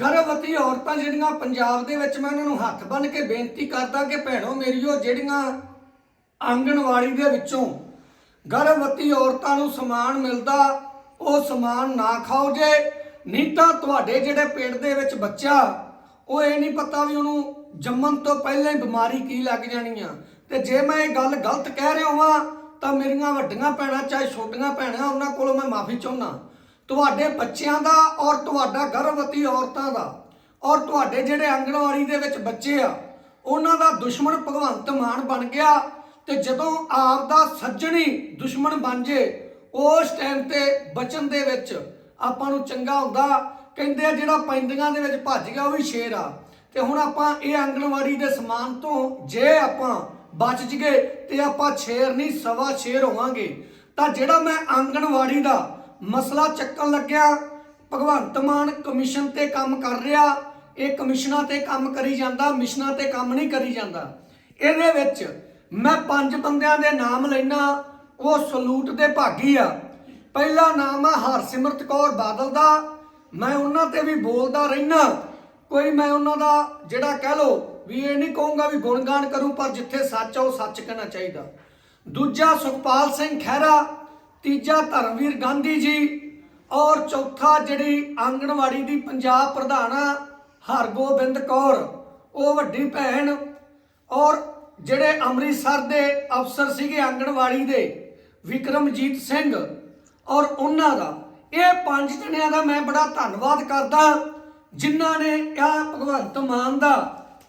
ਗਰਭਵਤੀ ਔਰਤਾਂ ਜਿਹੜੀਆਂ ਪੰਜਾਬ ਦੇ ਵਿੱਚ ਮੈਂ ਉਹਨਾਂ ਨੂੰ ਹੱਥ ਬੰਨ੍ਹ ਕੇ ਬੇਨਤੀ ਕਰਦਾ ਕਿ ਭੈਣੋ ਮੇਰੀਓ ਜਿਹੜੀਆਂ ਆਂਗਣਵਾੜੀ ਦੇ ਵਿੱਚੋਂ ਗਰਭਵਤੀ ਔਰਤਾਂ ਨੂੰ ਸਮਾਨ ਮਿਲਦਾ, ਉਹ ਸਮਾਨ ਨਾ ਖਾਓ ਜੇ। ਨਹੀਂ ਤਾਂ ਤੁਹਾਡੇ ਜਿਹੜੇ ਪੇਟ ਦੇ ਵਿੱਚ ਬੱਚਾ, ਉਹ ਇਹ ਨਹੀਂ ਪਤਾ ਵੀ ਉਹਨੂੰ ਜੰਮਣ ਤੋਂ ਪਹਿਲਾਂ ਹੀ ਬਿਮਾਰੀ ਕੀ ਲੱਗ ਜਾਣੀ ਆ। ਤੇ ਜੇ ਮੈਂ ਇਹ ਗੱਲ ਗਲਤ ਕਹਿ ਰਿਹਾ ਹਾਂ ਤਾਂ ਮੇਰੀਆਂ ਵੱਡੀਆਂ ਭੈਣਾਂ, ਚਾਹੇ ਛੋਟੀਆਂ ਭੈਣਾਂ, ਉਹਨਾਂ ਕੋਲੋਂ ਮੈਂ ਮਾਫੀ ਚਾਹੁੰਦਾ। ਤੁਹਾਡੇ ਬੱਚਿਆਂ ਦਾ ਔਰ ਤੁਹਾਡਾ ਗਰਭਵਤੀ ਔਰਤਾਂ ਦਾ ਔਰ ਤੁਹਾਡੇ ਜਿਹੜੇ ਆਂਗਣਵਾੜੀ ਦੇ ਵਿੱਚ ਬੱਚੇ ਆ, ਉਹਨਾਂ ਦਾ ਦੁਸ਼ਮਣ ਭਗਵੰਤ ਮਾਨ ਬਣ ਗਿਆ ਤੇ ਜਦੋਂ ਆਪ ਦਾ ਸੱਜਣੀ ਦੁਸ਼ਮਣ ਬਣ ਜੇ, ਉਸ ਟਾਈਮ ਤੇ ਬਚਨ ਦੇ ਵਿੱਚ ਆਪਾਂ ਨੂੰ ਚੰਗਾ ਹੁੰਦਾ, ਕਹਿੰਦੇ ਆ ਜਿਹੜਾ ਪੈਂਦੀਆਂ ਦੇ ਵਿੱਚ ਭੱਜ ਗਿਆ ਉਹ ਵੀ ਸ਼ੇਰ ਆ। ਤੇ ਹੁਣ ਆਪਾਂ ਇਹ ਆਂਗਣਵਾੜੀ ਦੇ ਸਮਾਨ ਤੋਂ ਜੇ ਆਪਾਂ ਬਚ ਜਗੇ ਤੇ ਆਪਾਂ ਸ਼ੇਰ ਨਹੀਂ, ਸਵਾ ਸ਼ੇਰ ਹੋਵਾਂਗੇ। ਤਾਂ ਜਿਹੜਾ ਮੈਂ ਆਂਗਣਵਾੜੀ ਦਾ ਮਸਲਾ ਚੱਕਣ ਲੱਗਿਆ। ਭਗਵੰਤ ਮਾਨ ਕਮਿਸ਼ਨ ਤੇ ਕੰਮ ਕਰ ਰਿਹਾ। ਇਹ ਕਮਿਸ਼ਨਾਂ ਤੇ ਕੰਮ ਕਰੀ ਜਾਂਦਾ, ਮਿਸ਼ਨਾਂ ਤੇ ਕੰਮ ਨਹੀਂ ਕਰੀ ਜਾਂਦਾ। ਇਹਦੇ ਵਿੱਚ ਮੈਂ ਪੰਜ ਬੰਦਿਆਂ ਦੇ ਨਾਮ ਲੈਣਾ ਉਹ ਸਲੂਟ ਦੇ ਭਾਗੀ ਆ। ਪਹਿਲਾ ਨਾਮ ਆ ਹਰਸਿਮਰਤ ਕੌਰ ਬਾਦਲ ਦਾ। ਮੈਂ ਉਹਨਾਂ ਤੇ ਵੀ ਬੋਲਦਾ ਰਹਿਣਾ ਕੋਈ ਮੈਂ ਉਹਨਾਂ ਦਾ ਜਿਹੜਾ ਕਹਿ ਲੋ ਵੀ ਇਹ ਨਹੀਂ ਕਹੂੰਗਾ ਵੀ ਗੁਣਗਾਨ ਕਰੂੰ, ਪਰ ਜਿੱਥੇ ਸੱਚ ਆ ਉਹ ਸੱਚ ਕਹਿਣਾ ਚਾਹੀਦਾ। ਦੂਜਾ ਸੁਖਪਾਲ ਸਿੰਘ ਖਹਿਰਾ। ਤੀਜਾ ਧਰਮਵੀਰ ਗਾਂਧੀ ਜੀ ਔਰ ਚੌਥਾ ਜਿਹੜੀ ਆਂਗਣਵਾੜੀ ਦੀ ਪੰਜਾਬ ਪ੍ਰਧਾਨ ਆ, ਹਰਗੋਬਿੰਦ ਕੌਰ, ਉਹ ਵੱਡੀ ਭੈਣ ਔਰ ਜਿਹੜੇ ਅੰਮ੍ਰਿਤਸਰ ਦੇ ਅਫਸਰ ਸੀਗੇ ਆਂਗਣਵਾੜੀ ਦੇ, ਵਿਕਰਮਜੀਤ ਸਿੰਘ ਔਰ ਉਹਨਾਂ ਦਾ। ਇਹ ਪੰਜ ਜਣਿਆਂ ਦਾ ਮੈਂ ਬੜਾ ਧੰਨਵਾਦ ਕਰਦਾ, ਜਿਨ੍ਹਾਂ ਨੇ ਇਹ ਭਗਵੰਤ ਮਾਨ ਦਾ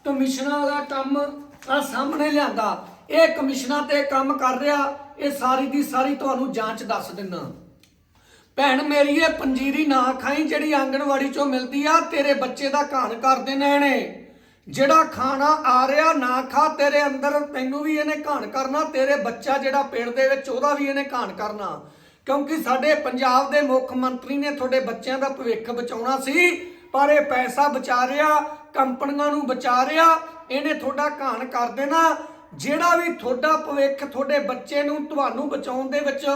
ਕਮਿਸ਼ਨਾਂ ਦਾ ਕੰਮ ਆ ਸਾਹਮਣੇ ਲਿਆਂਦਾ। ਇਹ ਕਮਿਸ਼ਨਾਂ ਤੇ ਕੰਮ ਕਰ ਰਿਹਾ, ਇਹ ਸਾਰੀ ਦੀ ਸਾਰੀ ਤੁਹਾਨੂੰ ਜਾਂਚ ਦੱਸ ਦਿੰਦਾ ਭੈਣ ਮੇਰੀ, ਇਹ ਪੰਜੀਰੀ ਨਾ ਖਾਈ, ਜਿਹੜੀ ਆਂਗਣਵਾੜੀ ਚੋਂ ਮਿਲਦੀ ਆ, ਤੇਰੇ ਬੱਚੇ ਦਾ ਘਾਣ ਕਰ ਦੇਣਾ ਨੇ। ਜਿਹੜਾ ਖਾਣਾ ਆ ਰਿਹਾ, ਨਾ ਖਾ, ਤੇਰੇ ਅੰਦਰ ਤੈਨੂੰ ਵੀ ਇਹਨੇ ਘਾਣ ਕਰਨਾ, ਤੇਰੇ ਬੱਚਾ ਜਿਹੜਾ ਪੇਟ ਦੇ ਵਿੱਚ, ਉਹਦਾ ਵੀ ਇਹਨੇ ਘਾਣ ਕਰਨਾ। ਕਿਉਂਕਿ ਸਾਡੇ ਪੰਜਾਬ ਦੇ ਮੁੱਖ ਮੰਤਰੀ ਨੇ ਤੁਹਾਡੇ ਬੱਚਿਆਂ ਦਾ ਭਵਿੱਖ ਬਚਾਉਣਾ ਸੀ, ਪਰ ਇਹ ਪੈਸਾ ਬਚਾ ਰਿਹਾ, ਕੰਪਨੀਆਂ ਨੂੰ ਬਚਾ ਰਿਹਾ, ਇਹਨੇ ਤੁਹਾਡਾ ਘਾਣ ਕਰ ਦੇਣਾ। ਜਿਹੜਾ ਵੀ ਤੁਹਾਡਾ ਭਵਿੱਖ, ਤੁਹਾਡੇ ਬੱਚੇ ਨੂੰ, ਤੁਹਾਨੂੰ ਬਚਾਉਣ ਦੇ ਵਿੱਚ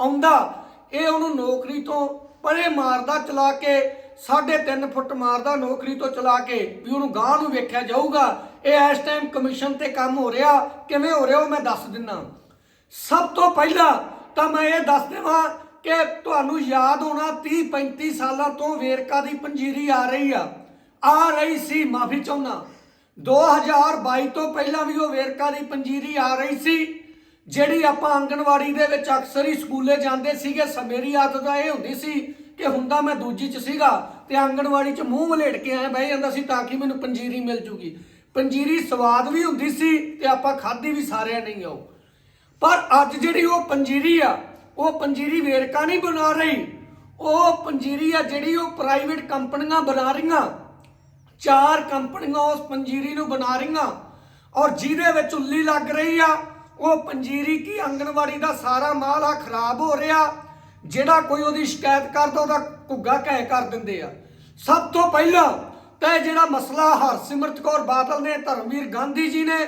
ਆਉਂਦਾ, ਇਹ ਉਹਨੂੰ ਨੌਕਰੀ ਤੋਂ ਪਰੇ ਮਾਰਦਾ, ਚਲਾ ਕੇ 3.5 ਫੁੱਟ ਮਾਰਦਾ ਨੌਕਰੀ ਤੋਂ ਚਲਾ ਕੇ, ਵੀ ਉਹਨੂੰ ਗਾਂ ਨੂੰ ਵੇਖਿਆ ਜਾਊਗਾ, ਇਹ ਇਸ ਟਾਈਮ ਕਮਿਸ਼ਨ ਤੇ ਕੰਮ ਹੋ ਰਿਹਾ, ਕਿਵੇਂ ਹੋ ਰਿਹਾ ਉਹ ਮੈਂ ਦੱਸ ਦਿੰਨਾ। ਸਭ ਤੋਂ ਪਹਿਲਾਂ ਤਾਂ ਮੈਂ ਇਹ ਦੱਸ ਦੇਵਾਂ ਕਿ ਤੁਹਾਨੂੰ ਯਾਦ ਹੋਣਾ 30 35 ਸਾਲਾਂ ਤੋਂ ਵੇਰਕਾ ਦੀ ਪੰਜੀਰੀ ਆ ਰਹੀ ਆ। ਆ ਰਹੀ ਸੀ ਮਾਫੀ ਚਾਹੁੰਦਾ। 2022 ਤੋਂ ਪਹਿਲਾਂ ਵੀ ਉਹ ਵੇਰਕਾ ਦੀ ਪੰਜੀਰੀ ਆ ਰਹੀ ਸੀ, ਜਿਹੜੀ ਆਪਾਂ ਆਂਗਣਵਾੜੀ ਦੇ ਵਿੱਚ ਅਕਸਰ ਹੀ ਸਕੂਲੇ ਜਾਂਦੇ ਸੀਗੇ। ਮੇਰੀ ਆਦਤ ਤਾਂ ਇਹ ਹੁੰਦੀ ਸੀ ਕਿ ਹੁੰਦਾ ਮੈਂ ਦੂਜੀ ਚ ਸੀਗਾ ਤੇ ਆਂਗਣਵਾੜੀ ਚ ਮੂੰਹ ਮਲੇੜ ਕੇ ਆਇਆ ਬਹਿ ਜਾਂਦਾ ਸੀ ਤਾਂ ਕਿ ਮੈਨੂੰ ਪੰਜੀਰੀ ਮਿਲ ਜੂਗੀ। ਪੰਜੀਰੀ ਸਵਾਦ ਵੀ ਹੁੰਦੀ ਸੀ ਤੇ ਆਪਾਂ ਖਾਧੀ ਵੀ ਸਾਰਿਆਂ ਨਹੀਂ ਆਓ ਪਰ ਅੱਜ ਜਿਹੜੀ ਉਹ ਪੰਜੀਰੀ ਆ, ਉਹ ਪੰਜੀਰੀ ਵੇਰਕਾ ਨਹੀਂ ਬਣਾ ਰਹੀ। ਉਹ ਪੰਜੀਰੀ ਆ ਜਿਹੜੀ ਉਹ ਪ੍ਰਾਈਵੇਟ ਕੰਪਨੀਆਂ ਬਣਾ ਰਹੀਆਂ। ਚਾਰ ਕੰਪਨੀਆਂ ਉਸ ਪੰਜੀਰੀ ਨੂੰ ਬਣਾ ਰਹੀਆਂ ਔਰ ਜਿਹਦੇ ਵਿੱਚ ਉੱਲੀ ਲੱਗ ਰਹੀ ਆ, ਉਹ ਪੰਜੀਰੀ ਕੀ ਆਂਗਣਵਾੜੀ ਦਾ ਸਾਰਾ ਮਾਲ ਆ, ਖਰਾਬ ਹੋ ਰਿਹਾ, ਜਿਹੜਾ ਕੋਈ ਉਹਦੀ ਸ਼ਿਕਾਇਤ ਕਰਦਾ, ਉਹਦਾ ਘੁੱਗਾ ਕਹਿ ਕਰ ਦਿੰਦੇ ਆ। ਸਭ ਤੋਂ ਪਹਿਲਾਂ ਤਾਂ ਇਹ ਜਿਹੜਾ ਮਸਲਾ ਹਰਸਿਮਰਤ ਕੌਰ ਬਾਦਲ ਨੇ, ਧਰਮਵੀਰ ਗਾਂਧੀ ਜੀ ਨੇ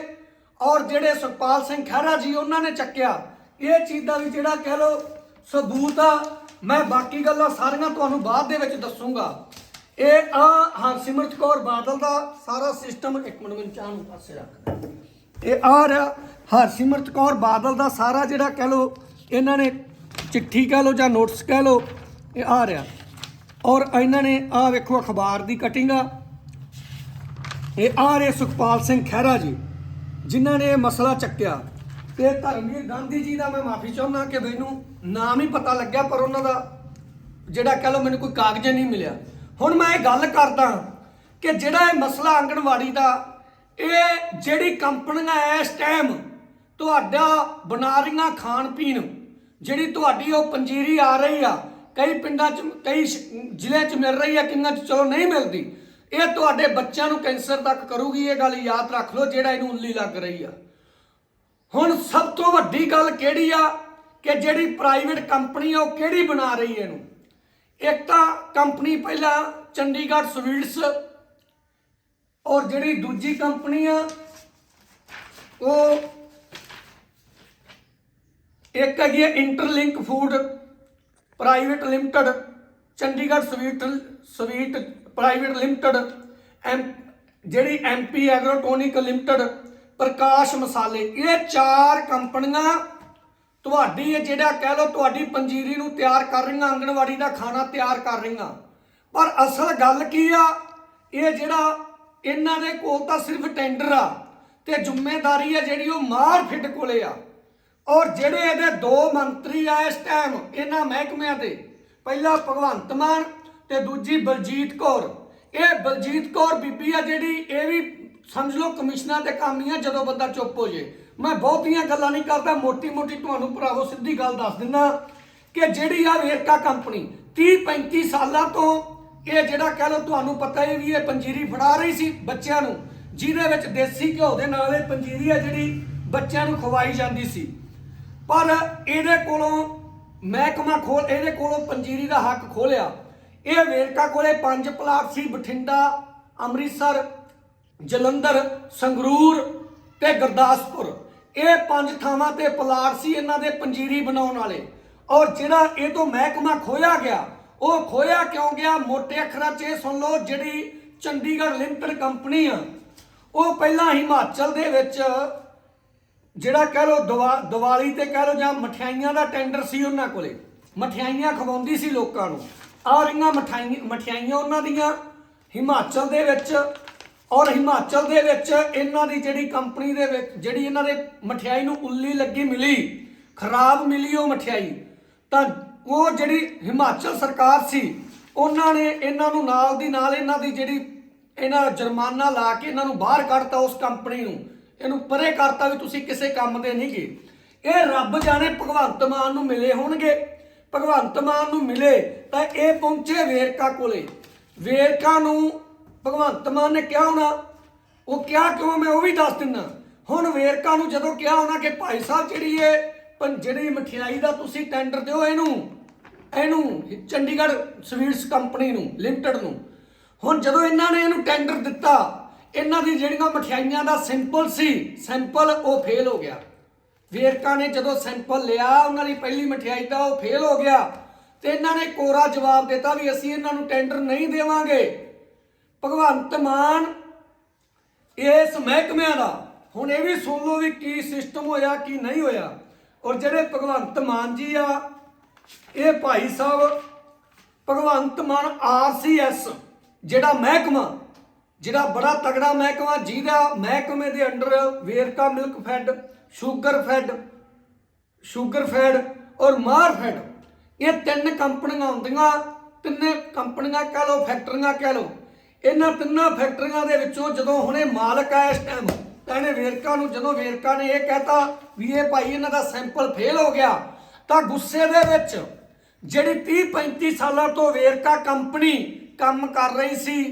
ਔਰ ਜਿਹੜੇ ਸੁਖਪਾਲ ਸਿੰਘ ਖਹਿਰਾ ਜੀ, ਉਹਨਾਂ ਨੇ ਚੱਕਿਆ। ਇਹ ਚੀਜ਼ ਦਾ ਵੀ ਜਿਹੜਾ ਕਹਿ ਲੋ ਸਬੂਤ ਆ, ਮੈਂ ਬਾਕੀ ਗੱਲਾਂ ਸਾਰੀਆਂ ਤੁਹਾਨੂੰ ਬਾਅਦ ਦੇ ਵਿੱਚ ਦੱਸੂਗਾ। ਇਹ ਆ ਹਰਸਿਮਰਤ ਕੌਰ ਬਾਦਲ ਦਾ ਸਾਰਾ ਸਿਸਟਮ ਇੱਕ ਮਿੰਟ ਮੈਨੂੰ ਚਾਹ ਨੂੰ ਪਾਸੇ ਰੱਖ ਇਹ ਆ ਰਿਹਾ ਹਰਸਿਮਰਤ ਕੌਰ ਬਾਦਲ ਦਾ ਸਾਰਾ ਜਿਹੜਾ ਕਹਿ ਲੋ ਇਹਨਾਂ ਨੇ ਚਿੱਠੀ ਕਹਿ ਲੋ ਜਾਂ ਨੋਟਿਸ ਕਹਿ ਲੋ ਇਹ ਆ ਰਿਹਾ। ਔਰ ਇਹਨਾਂ ਨੇ ਆ ਵੇਖੋ ਅਖਬਾਰ ਦੀ ਕਟਿੰਗ ਆ। ਇਹ ਆ ਰਹੇ ਸੁਖਪਾਲ ਸਿੰਘ ਖਹਿਰਾ ਜੀ, ਜਿਨ੍ਹਾਂ ਨੇ ਇਹ ਮਸਲਾ ਚੱਕਿਆ। ਤੇ ਧਰਮਵੀਰ ਗਾਂਧੀ ਜੀ ਦਾ ਮੈਂ ਮਾਫੀ ਚਾਹੁੰਦਾ ਕਿ ਮੈਨੂੰ ਨਾਮ ਹੀ ਪਤਾ ਲੱਗਿਆ ਪਰ ਉਹਨਾਂ ਦਾ ਜਿਹੜਾ ਕਹ ਲਓ ਮੈਨੂੰ ਕੋਈ ਕਾਗਜ਼ ਨਹੀਂ ਮਿਲਿਆ। ਹੁਣ ਮੈਂ ਇਹ ਗੱਲ ਕਰਦਾ ਕਿ ਜਿਹੜਾ ਇਹ ਮਸਲਾ ਆਂਗਣਵਾੜੀ ਦਾ, ਇਹ ਜਿਹੜੀ ਕੰਪਨੀਆਂ ਇਸ ਟਾਈਮ ਤੁਹਾਡਾ ਬਣਾ ਰਹੀਆਂ ਖਾਣ ਪੀਣ, ਜਿਹੜੀ ਤੁਹਾਡੀ ਉਹ ਪੰਜੀਰੀ ਆ ਰਹੀ ਆ, ਕਈ ਪਿੰਡਾਂ 'ਚ, ਕਈ ਸ਼- ਜ਼ਿਲ੍ਹਿਆਂ 'ਚ ਮਿਲ ਰਹੀ ਆ, ਕਿੰਨਾਂ 'ਚ ਚਲੋ ਨਹੀਂ ਮਿਲਦੀ, ਇਹ ਤੁਹਾਡੇ ਬੱਚਿਆਂ ਨੂੰ ਕੈਂਸਰ ਤੱਕ ਕਰੂਗੀ ਇਹ ਗੱਲ ਯਾਦ ਰੱਖ ਲਓ ਜਿਹੜਾ ਇਹਨੂੰ ਉੱਲੀ ਲੱਗ ਰਹੀ ਆ। ਹੁਣ ਸਭ ਤੋਂ ਵੱਡੀ ਗੱਲ ਕਿਹੜੀ ਆ ਕਿ ਜਿਹੜੀ ਪ੍ਰਾਈਵੇਟ ਕੰਪਨੀ ਆ ਉਹ ਕਿਹੜੀ ਬਣਾ ਰਹੀ ਹੈ ਇਹਨੂੰ? ਇੱਕ ਤਾਂ ਕੰਪਨੀ ਪਹਿਲਾਂ ਚੰਡੀਗੜ੍ਹ ਸਵੀਟਸ ਔਰ ਜਿਹੜੀ ਦੂਜੀ ਕੰਪਨੀ ਆ, ਉਹ ਇੱਕ ਹੈਗੀ ਹੈ interlink food private limited, Chandigarh sweet sweet private limited, M ਜਿਹੜੀ MP agrotonic limited, Prakash Masale, ਇਹ ਚਾਰ ਕੰਪਨੀਆਂ ਤੁਹਾਡੀ ਇਹ ਜਿਹੜਾ ਕਹਿ ਲਓ ਤੁਹਾਡੀ ਪੰਜੀਰੀ ਨੂੰ ਤਿਆਰ ਕਰ ਰਹੀਆਂ, ਆਂਗਣਵਾੜੀ ਦਾ ਖਾਣਾ ਤਿਆਰ ਕਰ ਰਹੀਆਂ। ਪਰ ਅਸਲ ਗੱਲ ਕੀ ਆ? ਇਹ ਜਿਹੜਾ ਇਹਨਾਂ ਦੇ ਕੋਲ ਤਾਂ ਸਿਰਫ ਟੈਂਡਰ ਆ ਤੇ ਜ਼ਿੰਮੇਵਾਰੀ ਆ ਜਿਹੜੀ ਉਹ ਮਾਰ ਫਿੱਟ ਕੋਲੇ ਆ। ਔਰ ਜਿਹੜੇ ਇਹਦੇ ਦੋ ਮੰਤਰੀ ਆ ਇਸ ਟਾਈਮ ਇਹਨਾਂ ਮਹਿਕਮਿਆਂ ਦੇ, ਪਹਿਲਾ ਭਗਵੰਤ ਮਾਨ ਤੇ ਦੂਜੀ ਬਲਜੀਤ ਕੌਰ। ਇਹ ਬਲਜੀਤ ਕੌਰ ਬੀਬੀ ਆ ਜਿਹੜੀ, ਇਹ ਵੀ ਸਮਝ ਲਓ ਕਮਿਸ਼ਨਾਂ ਦੇ ਕੰਮ ਹੀ ਆ ਜਦੋਂ ਬੰਦਾ ਚੁੱਪ ਹੋ ਜੇ। ਮੈਂ ਬਹੁਤੀਆਂ ਗੱਲਾਂ ਨਹੀਂ ਕਰਦਾ ਮੋਟੀ ਮੋਟੀ ਤੁਹਾਨੂੰ ਭਰਾਵੋ ਸਿੱਧੀ ਗੱਲ ਦੱਸ ਦਿੰਦਾ ਕਿ ਜਿਹੜੀ ਆ ਵੇਰਕਾ ਕੰਪਨੀ 30 35 ਸਾਲਾਂ ਤੋਂ ਇਹ ਜਿਹੜਾ ਕਹਿ ਲਓ ਤੁਹਾਨੂੰ ਪਤਾ ਹੈ ਵੀ ਇਹ ਪੰਜੀਰੀ ਫੜਾ ਰਹੀ ਸੀ ਬੱਚਿਆਂ ਨੂੰ, ਜਿਹਦੇ ਵਿੱਚ ਦੇਸੀ ਘਿਓ ਦੇ ਨਾਲ ਇਹ ਪੰਜੀਰੀ ਆ ਜਿਹੜੀ ਬੱਚਿਆਂ ਨੂੰ ਖਵਾਈ ਜਾਂਦੀ ਸੀ। ਪਰ ਇਹਦੇ ਕੋਲੋਂ ਮਹਿਕਮਾ ਖੋਲ, ਇਹਦੇ ਕੋਲੋਂ ਪੰਜੀਰੀ ਦਾ ਹੱਕ ਖੋਲਿਆ। ਇਹ ਵੇਰਕਾ ਕੋਲੇ ਪੰਜ ਪਲਾਟ ਸੀ, ਬਠਿੰਡਾ, ਅੰਮ੍ਰਿਤਸਰ, ਜਲੰਧਰ, ਸੰਗਰੂਰ ਤੇ ਗੁਰਦਾਸਪੁਰ। ਇਹ ਪੰਜ ਥਾਵਾਂ ਤੇ ਪਲਾਟ ਸੀ ਇਹਨਾਂ ਦੇ ਪੰਜੀਰੀ ਬਣਾਉਣ ਵਾਲੇ। ਔਰ ਜਿਹੜਾ ਇਹ ਤੋਂ ਮਹਿਕਮਾ ਖੋਇਆ ਗਿਆ, ਉਹ ਖੋਇਆ ਕਿਉਂ ਗਿਆ? ਮੋਟੇ ਅੱਖਰਾਂ 'ਚ ਇਹ ਸੁਣ ਲਓ, ਜਿਹੜੀ ਚੰਡੀਗੜ੍ਹ ਲਿਮਟਿਡ ਕੰਪਨੀ ਆ, ਉਹ ਪਹਿਲਾਂ ਹਿਮਾਚਲ ਦੇ ਵਿੱਚ ਜਿਹੜਾ ਕਹਿ ਲੋ ਦੀਵਾਲੀ ਤੇ ਕਹਿ ਲਓ ਜਾਂ ਮਠਿਆਈਆਂ ਦਾ ਟੈਂਡਰ ਸੀ ਉਹਨਾਂ ਕੋਲੇ। ਮਠਿਆਈਆਂ ਖਵਾਉਂਦੀ ਸੀ ਲੋਕਾਂ ਨੂੰ। ਆ ਰਹੀਆਂ ਮਠਿਆਈਆਂ ਮਠਿਆਈਆਂ ਉਹਨਾਂ ਦੀਆਂ। ਹਿਮਾਚਲ ਦੇ ਵਿੱਚ ਔਰ ਹਿਮਾਚਲ ਦੇ ਵਿੱਚ ਇਹਨਾਂ ਦੀ ਜਿਹੜੀ ਕੰਪਨੀ ਦੇ ਵਿੱਚ, ਜਿਹੜੀ ਇਹਨਾਂ ਦੇ ਮਠਿਆਈ ਨੂੰ ਉੱਲੀ ਲੱਗੀ ਮਿਲੀ, ਖਰਾਬ ਮਿਲੀ ਉਹ ਮਠਿਆਈ, ਤਾਂ ਉਹ ਜਿਹੜੀ ਹਿਮਾਚਲ ਸਰਕਾਰ ਸੀ, ਉਹਨਾਂ ਨੇ ਇਹਨਾਂ ਨੂੰ ਨਾਲ ਦੀ ਨਾਲ ਇਹਨਾਂ ਦੀ ਜਿਹੜੀ ਇਹਨਾਂ ਦਾ ਜੁਰਮਾਨਾ ਲਾ ਕੇ ਇਹਨਾਂ ਨੂੰ ਬਾਹਰ ਕੱਢਤਾ ਉਸ ਕੰਪਨੀ ਨੂੰ। ਇਹਨੂੰ ਪਰੇ ਕਰਤਾ ਵੀ ਤੁਸੀਂ ਕਿਸੇ ਕੰਮ ਦੇ ਨਹੀਂ ਗਏ। ਇਹ ਰੱਬ ਜਾਣੇ ਭਗਵੰਤ ਮਾਨ ਨੂੰ ਮਿਲੇ ਹੋਣਗੇ। ਭਗਵੰਤ ਮਾਨ ਨੂੰ ਮਿਲੇ ਤਾਂ ਇਹ ਪਹੁੰਚੇ ਵੇਰਕਾ ਕੋਲੇ। ਵੇਰਕਾ ਨੂੰ ਭਗਵੰਤ ਮਾਨ ਨੇ ਕਿਹਾ ਹੋਣਾ, ਉਹ ਕਿਹਾ ਕਿਉਂ ਮੈਂ ਉਹ ਵੀ ਦੱਸ ਦਿੰਦਾ ਹੁਣ ਵੇਰਕਾ ਨੂੰ ਜਦੋਂ ਕਿਹਾ ਹੋਣਾ ਕਿ ਭਾਈ ਸਾਹਿਬ ਜਿਹੜੀ ਇਹ ਪੰ- ਜਿਹੜੀ ਮਠਿਆਈ ਦਾ ਤੁਸੀਂ ਟੈਂਡਰ ਦਿਓ ਇਹਨੂੰ ਇਹਨੂੰ ਚੰਡੀਗੜ੍ਹ ਸਵੀਟਸ ਕੰਪਨੀ ਨੂੰ, ਲਿਮਟਿਡ ਨੂੰ। ਹੁਣ ਜਦੋਂ ਇਹਨਾਂ ਨੇ ਇਹਨੂੰ ਟੈਂਡਰ ਦਿੱਤਾ, ਇਹਨਾਂ ਦੀ ਜਿਹੜੀਆਂ ਮਠਿਆਈਆਂ ਦਾ ਸਿੰਪਲ ਸੀ ਸੈਂਪਲ ਉਹ ਫੇਲ ਹੋ ਗਿਆ। ਵੇਰਕਾ ਨੇ ਜਦੋਂ ਸੈਂਪਲ ਲਿਆ, ਉਹਨਾਂ ਦੀ ਪਹਿਲੀ ਮਠਿਆਈ ਦਾ ਉਹ ਫੇਲ ਹੋ ਗਿਆ। ਤੇ ਇਹਨਾਂ ਨੇ ਕੋਰਾ ਜਵਾਬ ਦਿੱਤਾ ਵੀ ਅਸੀਂ ਇਹਨਾਂ ਨੂੰ ਟੈਂਡਰ ਨਹੀਂ ਦੇਵਾਂਗੇ। ਭਗਵੰਤ ਮਾਨ, ਇਸ ਮਹਿਕਮਿਆਂ ਦਾ। ਹੁਣ ਇਹ ਵੀ ਸੁਣ ਲਓ ਵੀ ਕੀ ਸਿਸਟਮ ਹੋਇਆ, ਕੀ ਨਹੀਂ ਹੋਇਆ। ਔਰ ਜਿਹੜੇ ਭਗਵੰਤ ਮਾਨ ਜੀ ਆ, ਇਹ ਭਾਈ ਸਾਹਿਬ, ਭਗਵੰਤ ਮਾਨ ਆਰਸੀਐਸ ਜਿਹੜਾ ਮਹਿਕਮਾ, ਜਿਹੜਾ ਬੜਾ ਤਗੜਾ ਮਹਿਕਮਾ, ਜਿਹਦਾ ਮਹਿਕਮੇ ਦੇ under Verka milk fed, sugar fed sugar fed ਔਰ ਮਾਰ ਫੈਡ। ਇਹ ਤਿੰਨ ਕੰਪਨੀਆਂ ਹੁੰਦੀਆਂ ਤਿੰਨੇ ਕੰਪਨੀਆਂ ਕਹ ਲਓ, ਫੈਕਟਰੀਆਂ ਕਹ ਲਓ। ਇਹਨਾਂ ਤਿੰਨਾਂ ਫੈਕਟਰੀਆਂ ਦੇ ਵਿੱਚੋਂ ਜਦੋਂ ਹੁਣੇ ਮਾਲਕ ਆ ਇਸ ਟਾਈਮ ਤਾਂ ਇਹਨੇ ਵੇਰਕਾ ਨੂੰ, ਜਦੋਂ ਵੇਰਕਾ ਨੇ ਇਹ ਕਹਿਤਾ ਵੀ ਇਹ ਭਾਈ ਇਹਨਾਂ ਦਾ ਸੈਂਪਲ ਫੇਲ ਹੋ ਗਿਆ, ਤਾਂ ਗੁੱਸੇ ਦੇ ਵਿੱਚ ਜਿਹੜੀ 30 35 ਸਾਲਾਂ ਤੋਂ ਵੇਰਕਾ ਕੰਪਨੀ ਕੰਮ ਕਰ ਰਹੀ ਸੀ,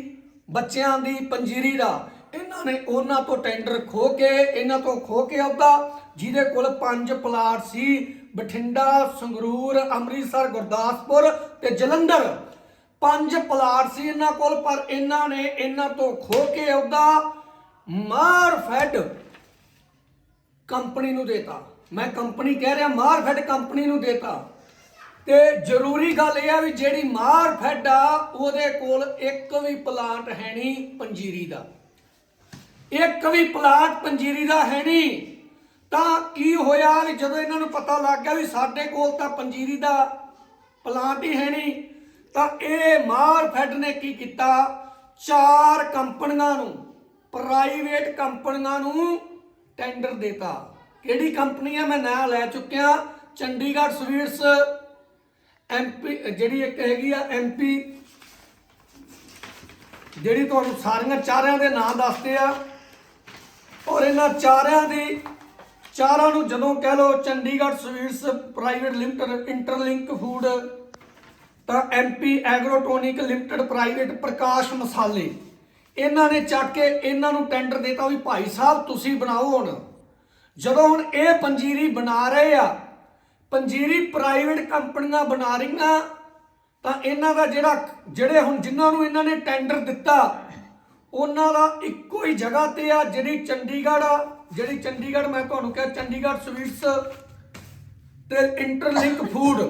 ਬੱਚਿਆਂ ਦੀ ਪੰਜੀਰੀ ਦਾ, ਇਹਨਾਂ ਨੇ ਉਹਨਾਂ ਤੋਂ ਟੈਂਡਰ ਖੋ ਕੇ, ਇਹਨਾਂ ਤੋਂ ਖੋ ਕੇ ਆਉਂਦਾ ਜਿਹਦੇ ਕੋਲ ਪੰਜ ਪਲਾਟ ਸੀ, ਬਠਿੰਡਾ, ਸੰਗਰੂਰ, ਅੰਮ੍ਰਿਤਸਰ, ਗੁਰਦਾਸਪੁਰ ਤੇ ਜਲੰਧਰ। ਪੰਜ ਪਲਾਟ ਸੀ ਇਹਨਾਂ ਕੋਲ, ਪਰ ਇਹਨਾਂ ਨੇ ਇਹਨਾਂ ਤੋਂ ਖੋ ਕੇ ਉਹਦਾ ਮਾਰਫੈਡ ਕੰਪਨੀ ਨੂੰ ਦੇਤਾ। ਮੈਂ ਕੰਪਨੀ ਕਹਿ ਰਿਹਾ ਮਾਰਫੈਡ ਕੰਪਨੀ ਨੂੰ ਦੇਤਾ। ਤੇ ਜ਼ਰੂਰੀ ਗੱਲ ਇਹ ਆ ਵੀ ਜਿਹੜੀ ਮਾਰਫੈਡ ਆ, ਉਹਦੇ ਕੋਲ ਇੱਕ ਵੀ ਪਲਾਂਟ ਹੈ ਨਹੀਂ ਪੰਜੀਰੀ ਦਾ। ਇੱਕ ਵੀ ਪਲਾਟ ਪੰਜੀਰੀ ਦਾ ਹੈ ਨਹੀਂ। ਤਾਂ ਕੀ ਹੋਇਆ ਵੀ ਜਦੋਂ ਇਹਨਾਂ ਨੂੰ ਪਤਾ ਲੱਗ ਗਿਆ ਵੀ ਸਾਡੇ ਕੋਲ ਤਾਂ ਪੰਜੀਰੀ ਦਾ ਪਲਾਂਟ ਹੀ ਹੈ ਨਹੀਂ ਤਾਂ ਇਹ ਮਾਰ ਫੈਡ ਨੇ ਕੀ ਕੀਤਾ? ਚਾਰ ਕੰਪਨੀਆਂ ਨੂੰ, ਪ੍ਰਾਈਵੇਟ ਕੰਪਨੀਆਂ ਨੂੰ ਟੈਂਡਰ ਦਿੱਤਾ। ਕਿਹੜੀ ਕੰਪਨੀ ਹੈ ਮੈਂ ਨਾਂ ਲੈ ਚੁੱਕਿਆ। ਚੰਡੀਗੜ੍ਹ ਸਵੀਟਸ ਐਮਪੀ ਜਿਹੜੀ ਇੱਕ ਹੈਗੀ ਆ ਐਮਪੀ ਜਿਹੜੀ ਤੁਹਾਨੂੰ ਸਾਰੀਆਂ ਚਾਰਿਆਂ ਦੇ ਨਾਂ ਦੱਸਦੇ ਆ। ਔਰ ਇਹਨਾਂ ਚਾਰਿਆਂ ਦੀ, ਚਾਰਾਂ ਨੂੰ ਜਦੋਂ ਕਹਿ ਲਓ Chandigarh sweets, private limited, interlink food ਤਾਂ MP agrotonic limited private Prakash Masale. ਇਹਨਾਂ ਨੇ ਚੱਕ ਕੇ ਇਹਨਾਂ ਨੂੰ ਟੈਂਡਰ ਦਿੱਤਾ ਵੀ ਭਾਈ ਸਾਹਿਬ ਤੁਸੀਂ ਬਣਾਓ ਹੁਣ। ਜਦੋਂ ਹੁਣ ਇਹ ਪੰਜੀਰੀ ਬਣਾ ਰਹੇ ਆ, ਪੰਜੀਰੀ ਪ੍ਰਾਈਵੇਟ ਕੰਪਨੀਆਂ ਬਣਾ ਰਹੀਆਂ, ਤਾਂ ਇਹਨਾਂ ਦਾ ਜਿਹੜਾ, ਜਿਹੜੇ ਹੁਣ ਜਿਨ੍ਹਾਂ ਨੂੰ ਇਹਨਾਂ ਨੇ ਟੈਂਡਰ ਦਿੱਤਾ, ਉਹਨਾਂ ਦਾ ਇੱਕੋ ਹੀ ਜਗ੍ਹਾ ਤੇ ਆ ਜਿਹੜੀ ਚੰਡੀਗੜ੍ਹ ਆ। ਜਿਹੜੀ ਚੰਡੀਗੜ੍ਹ ਮੈਂ ਤੁਹਾਨੂੰ ਕਿਹਾ, ਚੰਡੀਗੜ੍ਹ ਸਵੀਟਸ ਤੇ ਇੰਟਰਲਿੰਕ ਫੂਡ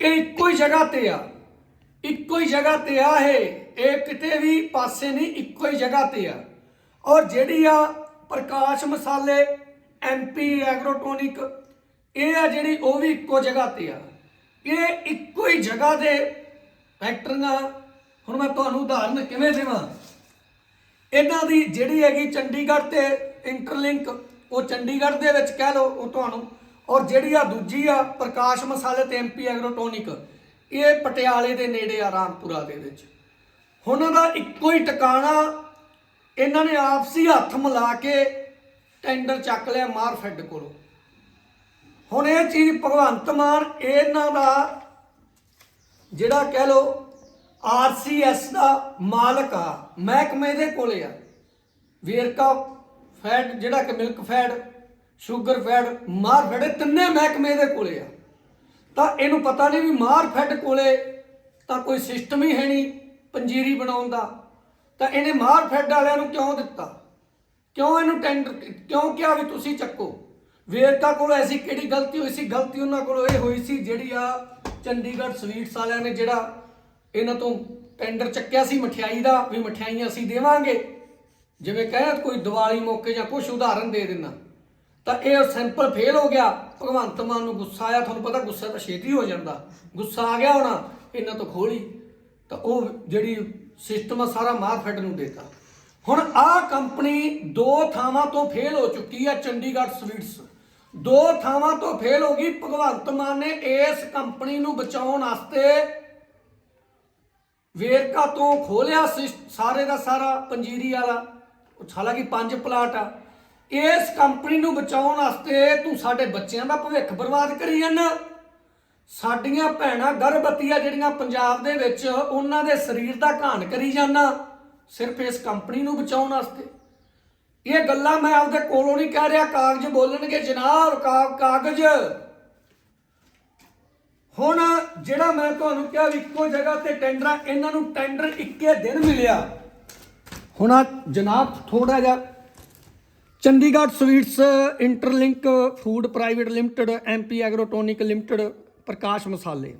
ਇਹ ਇੱਕੋ ਹੀ ਜਗ੍ਹਾ ਤੇ ਆ। ਇੱਕੋ ਹੀ ਜਗ੍ਹਾ ਤੇ ਆ ਇਹ। ਇਹ ਕਿਤੇ ਵੀ ਪਾਸੇ ਨਹੀਂ, ਇੱਕੋ ਹੀ ਜਗ੍ਹਾ ਤੇ ਆ। ਔਰ ਜਿਹੜੀ ਆ ਪ੍ਰਕਾਸ਼ ਮਸਾਲੇ ਐਮਪੀ ਐਗਰੋਟੋਨਿਕ, ਇਹ ਆ ਜਿਹੜੀ ਉਹ ਵੀ ਇੱਕੋ ਜਗ੍ਹਾ ਤੇ ਆ। ਇਹ ਇੱਕੋ ਹੀ ਜਗ੍ਹਾ ਦੇ ਫੈਕਟਰੀਆਂ। ਹੁਣ ਮੈਂ ਤੁਹਾਨੂੰ ਉਦਾਹਰਨ ਕਿਵੇਂ ਦੇਵਾਂ? ਇਹਨਾਂ ਦੀ ਜਿਹੜੀ ਹੈਗੀ ਚੰਡੀਗੜ੍ਹ ਤੇ ਇੰਟਰਲਿੰਕ, ਉਹ ਚੰਡੀਗੜ੍ਹ ਦੇ ਵਿੱਚ ਕਹਿ ਲਓ, ਉਹ ਤੁਹਾਨੂੰ ਔਰ ਜਿਹੜੀ ਆ ਦੂਜੀ ਆ, ਪ੍ਰਕਾਸ਼ ਮਸਾਲੇ ਤੇ ਐਮਪੀ ਐਗਰੋਟੋਨਿਕ ਇਹ ਪਟਿਆਲੇ ਦੇ ਨੇੜੇ ਆ ਰਾਮਪੁਰਾ ਦੇ ਵਿੱਚ। ਉਹਨਾਂ ਦਾ ਇੱਕੋ ਹੀ ਟਿਕਾਣਾ, ਇਹਨਾਂ ਨੇ ਆਪਸੀ ਹੱਥ ਮਿਲਾ ਕੇ ਟੈਂਡਰ ਚੱਕ ਲਿਆ ਮਾਰਫੈਡ ਕੋਲੋਂ। ਹੁਣ ਇਹ ਚੀਜ਼ ਭਗਵੰਤ ਮਾਨ, ਇਹਨਾਂ ਦਾ ਜਿਹੜਾ ਕਹਿ ਲੋ ਆਰਸੀਐਸ ਦਾ ਮਾਲਕ ਆ, ਮਹਿਕਮੇ ਦੇ ਕੋਲੇ ਆ। ਵੇਰਕਾ ਫੈਡ, ਜਿਹੜਾ ਕਿ milk fed sugar fed Markfed ਇਹ ਤਿੰਨੇ ਮਹਿਕਮੇ ਦੇ ਕੋਲੇ ਆ। ਤਾਂ ਇਹਨੂੰ ਪਤਾ ਨਹੀਂ ਵੀ ਮਾਰ ਫੈਡ ਕੋਲੇ ਤਾਂ ਕੋਈ ਸਿਸਟਮ ਹੀ ਹੈ ਨਹੀਂ ਪੰਜੀਰੀ ਬਣਾਉਣ ਦਾ। ਤਾਂ ਇਹਨੇ ਮਾਰ ਫੈਟ ਵਾਲਿਆਂ ਨੂੰ ਕਿਉਂ ਦਿੱਤਾ? ਕਿਉਂ ਇਹਨੂੰ ਟੈਂਡਰ ਕਿਉਂ ਕਿਹਾ ਵੀ ਤੁਸੀਂ ਚੱਕੋ? ਵੇਰਕਾ ਕੋਲ ਐਸੀ ਕਿਹੜੀ ਗਲਤੀ ਹੋਈ ਸੀ? ਗਲਤੀ ਉਹਨਾਂ ਕੋਲ ਇਹ ਹੋਈ ਸੀ ਜਿਹੜੀ ਆ ਚੰਡੀਗੜ੍ਹ ਸਵੀਟਸ ਵਾਲਿਆਂ ਨੇ ਜਿਹੜਾ ਇਹਨਾਂ ਤੋਂ ਟੈਂਡਰ ਚੱਕਿਆ ਸੀ, ਮਠਿਆਈ ਦਾ, ਵੀ ਮਠਿਆਈਆਂ ਅਸੀਂ ਦੇਵਾਂਗੇ। ਜਿਵੇਂ ਕਹਿੰਦਾ ਕੋਈ ਦੀਵਾਲੀ ਮੌਕੇ ਜਾਂ ਕੁਝ ਉਦਾਹਰਨ ਦੇ ਦਿੰਦਾ। ਤਾਂ ਇਹ ਸੈਂਪਲ ਫੇਲ ਹੋ ਗਿਆ। ਭਗਵੰਤ ਮਾਨ ਨੂੰ ਗੁੱਸਾ ਆਇਆ। ਤੁਹਾਨੂੰ ਪਤਾ ਗੁੱਸਾ ਤਾਂ ਛੇਤੀ ਹੋ ਜਾਂਦਾ। ਗੁੱਸਾ ਆ ਗਿਆ ਹੋਣਾ, ਇਹਨਾਂ ਤੋਂ ਖੋਲੀ ਤਾਂ ਉਹ ਜਿਹੜੀ ਸਿਸਟਮ ਆ, ਸਾਰਾ ਮਾਰਫੈਟ ਨੂੰ ਦੇਤਾ। ਹੁਣ ਆਹ ਕੰਪਨੀ ਦੋ ਥਾਵਾਂ ਤੋਂ ਫੇਲ ਹੋ ਚੁੱਕੀ ਆ, ਚੰਡੀਗੜ੍ਹ ਸਵੀਟਸ ਦੋ ਥਾਵਾਂ ਤੋਂ ਫੇਲ ਹੋ ਗਈ। ਭਗਵੰਤ ਮਾਨ ਨੇ ਇਸ ਕੰਪਨੀ ਨੂੰ ਬਚਾਉਣ ਵਾਸਤੇ ਵੇਰਕਾ ਤੋਂ ਖੋਲਿਆ ਸਿਸ- ਸਾਰੇ ਦਾ ਸਾਰਾ ਪੰਜੀਰੀ ਵਾਲਾ। ਹਾਲਾਂਕਿ ਪੰਜ ਪਲਾਟ ਆ। ਇਸ ਕੰਪਨੀ ਨੂੰ ਬਚਾਉਣ ਵਾਸਤੇ ਤੂੰ ਸਾਡੇ ਬੱਚਿਆਂ ਦਾ ਭਵਿੱਖ ਬਰਬਾਦ ਕਰੀ ਜਾਂਦਾ ਸਾਡੀਆਂ ਭੈਣਾਂ ਗਰਭਵਤੀਆਂ ਜਿਹੜੀਆਂ ਪੰਜਾਬ ਦੇ ਵਿੱਚ ਉਹਨਾਂ ਦੇ ਸਰੀਰ ਦਾ ਘਾਣ ਕਰੀ ਜਾਂਦਾ ਸਿਰਫ ਇਸ ਕੰਪਨੀ ਨੂੰ ਬਚਾਉਣ ਵਾਸਤੇ। ਇਹ ਗੱਲਾਂ ਮੈਂ ਆਪਦੇ ਕੋਲੋਂ ਨਹੀਂ ਕਹਿ ਰਿਹਾ, ਕਾਗਜ਼ ਬੋਲਣਗੇ ਜਨਾਬ ਕਾ- ਕਾਗਜ਼। ਹੁਣ ਜਿਹੜਾ ਮੈਂ ਤੁਹਾਨੂੰ ਕਿਹਾ ਵੀ ਇੱਕੋ ਜਗ੍ਹਾ ਤੇ ਟੈਂਡਰਾਂ, ਇਹਨਾਂ ਨੂੰ ਟੈਂਡਰ ਇੱਕੇ ਦਿਨ ਮਿਲਿਆ। ਹੁਣ ਜਨਾਬ ਥੋੜਾ ਜਿਹਾ Chandigarh sweets interlink food private limited, MP agrotonic limited, Prakash Masale.